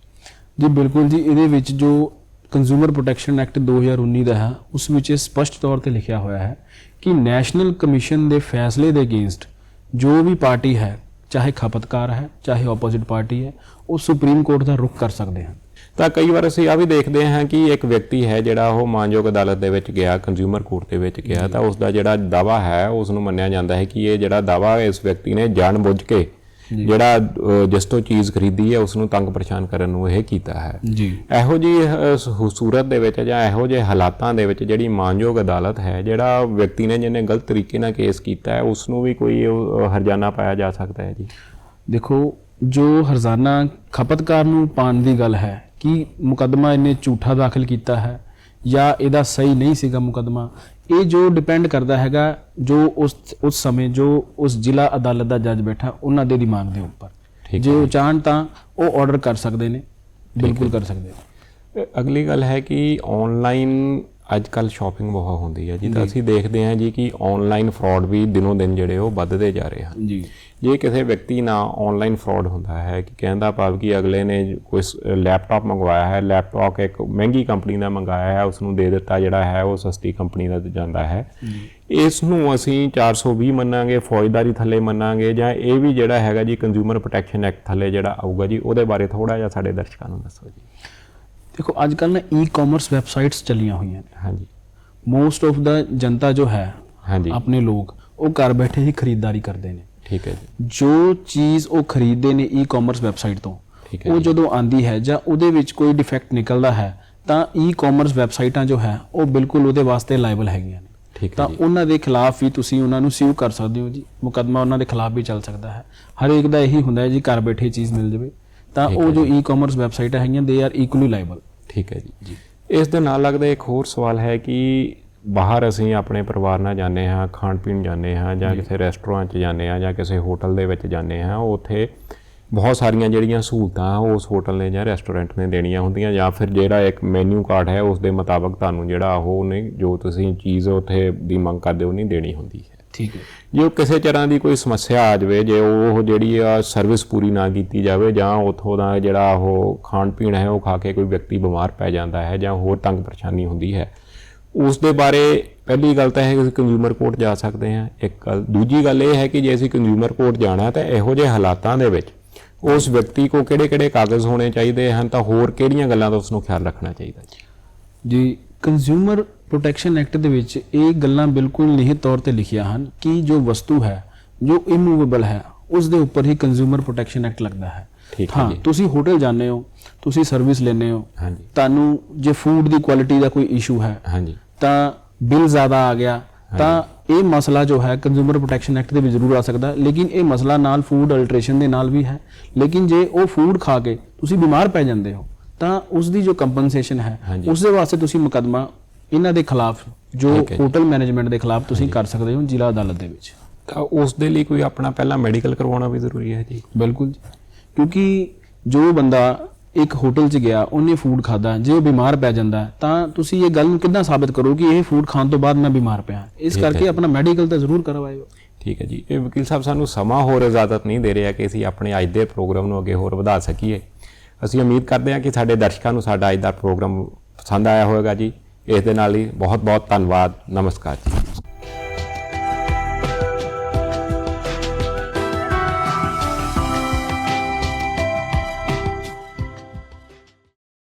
ਜੀ, ਬਿਲਕੁਲ ਜੀ, ਇਹਦੇ ਵਿੱਚ ਜੋ ਕੰਜ਼ਿਊਮਰ ਪ੍ਰੋਟੈਕਸ਼ਨ ਐਕਟ 2019 ਦਾ ਹੈ, ਉਸ ਵਿੱਚ ਇਹ ਸਪਸ਼ਟ ਤੌਰ ਤੇ ਲਿਖਿਆ ਹੋਇਆ ਹੈ ਕਿ ਨੈਸ਼ਨਲ ਕਮਿਸ਼ਨ ਦੇ ਫੈਸਲੇ ਦੇ ਅਗੇਂਸਟ ਜੋ ਵੀ ਪਾਰਟੀ ਹੈ, ਚਾਹੇ ਖਪਤਕਾਰ ਹੈ, ਚਾਹੇ ਆਪੋਜ਼ਿਟ ਪਾਰਟੀ ਹੈ, ਉਹ ਸੁਪਰੀਮ ਕੋਰਟ ਦਾ ਰੁਖ ਕਰ ਸਕਦੇ ਹਨ। ਤਾਂ ਕਈ ਵਾਰ ਅਸੀਂ ਆ ਵੀ ਦੇਖਦੇ ਹਾਂ ਕਿ ਇੱਕ ਵਿਅਕਤੀ ਹੈ ਜਿਹੜਾ ਉਹ ਮਾਨਯੋਗ ਅਦਾਲਤ ਦੇ ਵਿੱਚ ਗਿਆ ਕੰਜ਼ਿਊਮਰ ਕੋਰਟ ਦੇ ਵਿੱਚ ਗਿਆ ਤਾਂ ਉਸ ਦਾ ਜਿਹੜਾ ਦਾਵਾ ਹੈ ਉਸ ਨੂੰ ਮੰਨਿਆ ਜਾਂਦਾ ਹੈ ਕਿ ਇਹ ਜਿਹੜਾ ਦਾਵਾ ਇਸ ਵਿਅਕਤੀ ਨੇ ਜਾਣਬੁੱਝ ਕੇ ਜਿਹੜਾ ਜਿਸ ਤੋਂ ਚੀਜ਼ ਖਰੀਦੀ ਹੈ ਉਸ ਨੂੰ ਤੰਗ ਪਰੇਸ਼ਾਨ ਕਰਨ ਨੂੰ ਇਹ ਕੀਤਾ ਹੈ। ਜੀ। ਇਹੋ ਜੀ ਸੂਰਤ ਦੇ ਵਿੱਚ ਜਾਂ ਇਹੋ ਜਿਹੇ ਹਾਲਾਤਾਂ ਦੇ ਵਿੱਚ ਜਿਹੜੀ ਮਾਨਯੋਗ ਅਦਾਲਤ ਹੈ ਜਿਹੜਾ ਵਿਅਕਤੀ ਨੇ ਜਿਹਨੇ ਗਲਤ ਤਰੀਕੇ ਨਾਲ ਕੇਸ ਕੀਤਾ ਹੈ ਉਸ ਨੂੰ ਵੀ ਕੋਈ ਹਰਜਾਨਾ ਪਾਇਆ ਜਾ ਸਕਦਾ ਹੈ ਜੀ? ਦੇਖੋ ਜੋ ਹਰਜ਼ਾਨਾ ਖਪਤਕਾਰ ਨੂੰ ਪਾਣ ਦੀ ਗੱਲ ਹੈ ਕਿ ਮੁਕੱਦਮਾ ਇਹਨੇ ਝੂਠਾ ਦਾਖਲ ਕੀਤਾ ਹੈ ਜਾਂ ਇਹਦਾ ਸਹੀ ਨਹੀਂ ਸੀਗਾ ਮੁਕੱਦਮਾ ਇਹ ਜੋ ਡਿਪੈਂਡ ਕਰਦਾ ਹੈਗਾ ਜੋ ਉਸ ਉਸ ਸਮੇਂ ਜੋ ਉਸ ਜ਼ਿਲ੍ਹਾ ਅਦਾਲਤ ਦਾ ਜੱਜ ਬੈਠਾ ਉਹਨਾਂ ਦੇ ਦਿਮਾਗ ਦੇ ਉੱਪਰ। ਠੀਕ ਜੇ ਉਹ ਚਾਹਣ ਤਾਂ ਉਹ ਆਰਡਰ ਕਰ ਸਕਦੇ ਨੇ ਬਿਲਕੁਲ ਕਰ ਸਕਦੇ ਨੇ। ਅਗਲੀ ਗੱਲ ਹੈ ਕਿ ਆਨਲਾਈਨ ਅੱਜ ਕੱਲ ਸ਼ਾਪਿੰਗ ਬਹੁਤ ਹੁੰਦੀ ਹੈ ਜੀ। ਤਾਂ ਅਸੀਂ ਦੇਖਦੇ ਹਾਂ ਜੀ ਕਿ ਆਨਲਾਈਨ ਫਰਾਡ ਵੀ ਦਿਨੋਂ ਦਿਨ ਜਿਹੜੇ ਉਹ ਵੱਧਦੇ ਜਾ ਰਹੇ ਹਨ। ਜੀ। ਜੇ ਕਿਸੇ ਵਿਅਕਤੀ ਨਾਲ ਆਨਲਾਈਨ ਫਰਾਡ ਹੁੰਦਾ ਹੈ ਕਿ ਕਹਿੰਦਾ ਭਾਵ ਕਿ ਅਗਲੇ ਨੇ ਕੋਈ ਲੈਪਟਾਪ ਮੰਗਵਾਇਆ ਹੈ ਲੈਪਟਾਪ ਇੱਕ ਮਹਿੰਗੀ ਕੰਪਨੀ ਦਾ ਮੰਗਾਇਆ ਹੈ ਉਸ ਨੂੰ ਦੇ ਦਿੱਤਾ ਜਿਹੜਾ ਹੈ ਉਹ ਸਸਤੀ ਕੰਪਨੀ ਦਾ ਜਾਂਦਾ ਹੈ। ਇਸ ਨੂੰ ਅਸੀਂ 420 ਮੰਨਾਂਗੇ ਫੌਜਦਾਰੀ ਥੱਲੇ ਮੰਨਾਂਗੇ ਜਾਂ ਇਹ ਵੀ ਜਿਹੜਾ ਹੈਗਾ ਜੀ ਕੰਜ਼ਿਊਮਰ ਪ੍ਰੋਟੈਕਸ਼ਨ ਐਕਟ ਥੱਲੇ ਜਿਹੜਾ ਆਊਗਾ ਜੀ ਉਹਦੇ ਬਾਰੇ ਥੋੜਾ ਜਿਹਾ ਸਾਡੇ ਦਰਸ਼ਕਾਂ ਨੂੰ ਦੱਸੋ ਜੀ। ਦੇਖੋ ਅੱਜ ਕੱਲ ਨਾ ਈ-ਕਾਮਰਸ ਵੈਬਸਾਈਟਸ ਚੱਲੀਆਂ ਹੋਈਆਂ ਨੇ। ਹਾਂਜੀ। ਮੋਸਟ ਆਫ ਦਾ ਜਨਤਾ ਜੋ ਹੈ ਹਾਂਜੀ। ਆਪਣੇ ਲੋਕ ਉਹ ਘਰ ਬੈਠੇ ਹੀ ਖਰੀਦਦਾਰੀ ਕਰਦੇ ਨੇ। ਠੀਕ ਹੈ ਜੀ। ਜੋ ਚੀਜ਼ ਉਹ ਖਰੀਦਦੇ ਨੇ ਈ-ਕਾਮਰਸ ਵੈਬਸਾਈਟ ਤੋਂ ਉਹ। ਜਦੋਂ ਆਂਦੀ ਹੈ ਜਾਂ ਉਹਦੇ ਵਿੱਚ ਕੋਈ ਡਿਫੈਕਟ ਨਿਕਲਦਾ ਹੈ ਤਾਂ ਈ-ਕਾਮਰਸ ਵੈਬਸਾਈਟਾਂ ਜੋ ਹੈ ਉਹ ਬਿਲਕੁਲ ਉਹਦੇ ਵਾਸਤੇ ਲਾਇਬਲ ਹੈਗੀਆਂ ਨੇ। ਠੀਕ ਹੈ ਤਾਂ ਉਹਨਾਂ ਦੇ ਖਿਲਾਫ ਵੀ ਤੁਸੀਂ ਉਹਨਾਂ ਨੂੰ ਸੂਅ ਕਰ ਸਕਦੇ ਹੋ ਜੀ। ਮੁਕੱਦਮਾ ਉਹਨਾਂ ਦੇ ਖਿਲਾਫ ਵੀ ਚੱਲ ਸਕਦਾ ਹੈ। ਹਰ ਇੱਕ ਦਾ ਇਹੀ ਹੁੰਦਾ ਹੈ ਜੀ ਘਰ ਬੈਠੇ ਚੀਜ਼ ਮਿਲ ਜਾਵੇ। ਤਾਂ ਉਹ ਜੋ ਈ-ਕਾਮਰਸ ਵੈਬਸਾਈਟਾਂ ਹੈਗੀਆਂ ਦੇ ਆਰ ਇਕੁਅਲੀ ਲਾਇਬਲ ਠੀਕ ਹੈ ਜੀ। ਇਸ ਦੇ ਨਾਲ ਲੱਗਦਾ ਇੱਕ ਹੋਰ ਸਵਾਲ ਹੈ ਕਿ ਬਾਹਰ ਅਸੀਂ ਆਪਣੇ ਪਰਿਵਾਰ ਨਾਲ ਜਾਂਦੇ ਹਾਂ ਖਾਣ ਪੀਣ ਜਾਂਦੇ ਹਾਂ ਜਾਂ ਕਿਸੇ ਰੈਸਟੋਰੈਂਟ 'ਚ ਜਾਂਦੇ ਹਾਂ ਜਾਂ ਕਿਸੇ ਹੋਟਲ ਦੇ ਵਿੱਚ ਜਾਂਦੇ ਹਾਂ ਉੱਥੇ ਬਹੁਤ ਸਾਰੀਆਂ ਜਿਹੜੀਆਂ ਸਹੂਲਤਾਂ ਉਸ ਹੋਟਲ ਨੇ ਜਾਂ ਰੈਸਟੋਰੈਂਟ ਨੇ ਦੇਣੀਆਂ ਹੁੰਦੀਆਂ ਜਾਂ ਫਿਰ ਜਿਹੜਾ ਇੱਕ ਮੈਨੂ ਕਾਰਡ ਹੈ ਉਸ ਦੇ ਮੁਤਾਬਕ ਤੁਹਾਨੂੰ ਜਿਹੜਾ ਉਹ ਨੇ ਜੋ ਤੁਸੀਂ ਚੀਜ਼ ਉੱਥੇ ਦੀ ਮੰਗ ਕਰਦੇ ਹੋ ਨਹੀਂ ਦੇਣੀ ਹੁੰਦੀ। ਹੈ ਠੀਕ ਹੈ। ਜੇ ਉਹ ਕਿਸੇ ਤਰ੍ਹਾਂ ਦੀ ਕੋਈ ਸਮੱਸਿਆ ਆ ਜਾਵੇ ਜੇ ਉਹ ਜਿਹੜੀ ਆ ਸਰਵਿਸ ਪੂਰੀ ਨਾ ਕੀਤੀ ਜਾਵੇ ਜਾਂ ਉਥੋਂ ਦਾ ਜਿਹੜਾ ਉਹ ਖਾਣ ਪੀਣ ਹੈ ਉਹ ਖਾ ਕੇ ਕੋਈ ਵਿਅਕਤੀ ਬਿਮਾਰ ਪੈ ਜਾਂਦਾ ਹੈ ਜਾਂ ਹੋਰ ਤੰਗ ਪਰੇਸ਼ਾਨੀ ਹੁੰਦੀ ਹੈ ਉਸ ਦੇ ਬਾਰੇ ਪਹਿਲੀ ਗੱਲ ਤਾਂ ਹੈ ਕਿ ਕੰਜ਼ਿਊਮਰ ਕੋਰਟ ਜਾ ਸਕਦੇ ਹਾਂ। ਇੱਕ ਗੱਲ ਦੂਜੀ ਗੱਲ ਇਹ ਹੈ ਕਿ ਜੇ ਅਸੀਂ ਕੰਜ਼ਿਊਮਰ ਕੋਰਟ ਜਾਣਾ ਤਾਂ ਇਹੋ ਜਿਹੇ ਹਾਲਾਤਾਂ ਦੇ ਵਿੱਚ ਉਸ ਵਿਅਕਤੀ ਕੋ ਕਿਹੜੇ-ਕਿਹੜੇ ਕਾਗਜ਼ ਹੋਣੇ ਚਾਹੀਦੇ ਹਨ ਤਾਂ ਹੋਰ ਕਿਹੜੀਆਂ ਗੱਲਾਂ ਦਾ ਉਸ ਨੂੰ ਖਿਆਲ ਰੱਖਣਾ ਚਾਹੀਦਾ ਜੀ? ਜੀ ਕੰਜ਼ਿਊਮਰ ਪ੍ਰੋਟੈਕਸ਼ਨ ਐਕਟ ਦੇ ਵਿੱਚ ਇਹ ਗੱਲਾਂ ਬਿਲਕੁਲ ਨਿਹਿਤ ਤੌਰ ਤੇ ਲਿਖੀਆਂ ਹਨ ਕਿ ਜੋ ਵਸਤੂ ਹੈ ਜੋ ਇਮੂਵੇਬਲ ਹੈ ਉਸ ਦੇ ਉੱਪਰ ਹੀ ਕੰਜ਼ਿਊਮਰ ਪ੍ਰੋਟੈਕਸ਼ਨ ਐਕਟ ਲੱਗਦਾ ਹੈ। ਠੀਕ ਹੈ ਜੀ। ਤੁਸੀਂ ਹੋਟਲ ਜਾਂਦੇ ਹੋ ਤੁਸੀਂ ਸਰਵਿਸ ਲੈਂਦੇ ਹੋ ਹਾਂਜੀ। ਤੁਹਾਨੂੰ ਜੇ ਫੂਡ ਦੀ ਕੁਆਲਿਟੀ ਦਾ ਕੋਈ ਇਸ਼ੂ ਹੈ ਹਾਂਜੀ। ਤਾਂ ਬਿੱਲ ਜ਼ਿਆਦਾ ਆ ਗਿਆ ਤਾਂ ਇਹ ਮਸਲਾ ਜੋ ਹੈ ਕੰਜ਼ਿਊਮਰ ਪ੍ਰੋਟੈਕਸ਼ਨ ਐਕਟ ਦੇ ਵਿੱਚ ਜ਼ਰੂਰ ਆ ਸਕਦਾ ਲੇਕਿਨ ਇਹ ਮਸਲਾ ਨਾਲ ਫੂਡ ਅਲਟਰੇਸ਼ਨ ਦੇ ਨਾਲ ਵੀ ਹੈ। ਲੇਕਿਨ ਜੇ ਉਹ ਫੂਡ ਖਾ ਕੇ ਤੁਸੀਂ ਬਿਮਾਰ ਪੈ ਜਾਂਦੇ ਹੋ ਤਾਂ ਉਸ ਦੀ ਜੋ ਕੰਪਨਸੇਸ਼ਨ ਹੈ। ਉਸ ਦੇ ਵਾਸਤੇ ਤੁਸੀਂ ਮੁਕੱਦਮਾ ਇਹਨਾਂ ਦੇ ਖਿਲਾਫ ਜੋ। ਹੋਟਲ ਮੈਨੇਜਮੈਂਟ ਦੇ ਖਿਲਾਫ ਤੁਸੀਂ ਕਰ ਸਕਦੇ ਹੋ ਜ਼ਿਲ੍ਹਾ ਅਦਾਲਤ ਦੇ ਵਿੱਚ। ਤਾਂ ਉਸ ਦੇ ਲਈ ਕੋਈ ਆਪਣਾ ਪਹਿਲਾਂ ਮੈਡੀਕਲ ਕਰਵਾਉਣਾ ਵੀ ਜ਼ਰੂਰੀ ਹੈ ਜੀ। ਬਿਲਕੁਲ ਜੀ। ਕਿਉਂਕਿ ਜੋ ਬੰਦਾ ਇੱਕ ਹੋਟਲ 'ਚ ਗਿਆ ਉਹਨੇ ਫੂਡ ਖਾਦਾ ਜੇ ਉਹ ਬਿਮਾਰ ਪੈ ਜਾਂਦਾ ਤਾਂ ਤੁਸੀਂ ਇਹ ਗੱਲ ਨੂੰ ਕਿੱਦਾਂ ਸਾਬਤ ਕਰੋ ਕਿ ਇਹ ਫੂਡ ਖਾਣ ਤੋਂ ਬਾਅਦ ਮੈਂ ਬਿਮਾਰ ਪਿਆ? ਇਸ ਕਰਕੇ। ਆਪਣਾ ਮੈਡੀਕਲ ਤਾਂ ਜ਼ਰੂਰ ਕਰਵਾਇਓ। ਠੀਕ ਹੈ ਜੀ। ਇਹ ਵਕੀਲ ਸਾਹਿਬ ਸਾਨੂੰ ਸਮਾਂ ਹੋਰ ਇਜਾਜ਼ਤ ਨਹੀਂ ਦੇ ਰਿਹਾ ਕਿ ਅਸੀਂ ਆਪਣੇ ਅੱਜ ਦੇ ਪ੍ਰੋਗਰਾਮ ਨੂੰ ਅੱਗੇ ਹੋਰ ਵਧਾ ਸਕੀਏ। ਅਸੀਂ ਉਮੀਦ ਕਰਦੇ ਹਾਂ ਕਿ ਸਾਡੇ ਦਰਸ਼ਕਾਂ ਨੂੰ ਸਾਡਾ ਅੱਜ ਦਾ ਪ੍ਰੋਗਰਾਮ ਪਸੰਦ ਆਇਆ ਹੋਵੇਗਾ ਜੀ। ਇਸ ਦੇ ਨਾਲ ਹੀ ਬਹੁਤ ਬਹੁਤ ਧੰਨਵਾਦ। ਨਮਸਕਾਰ ਜੀ।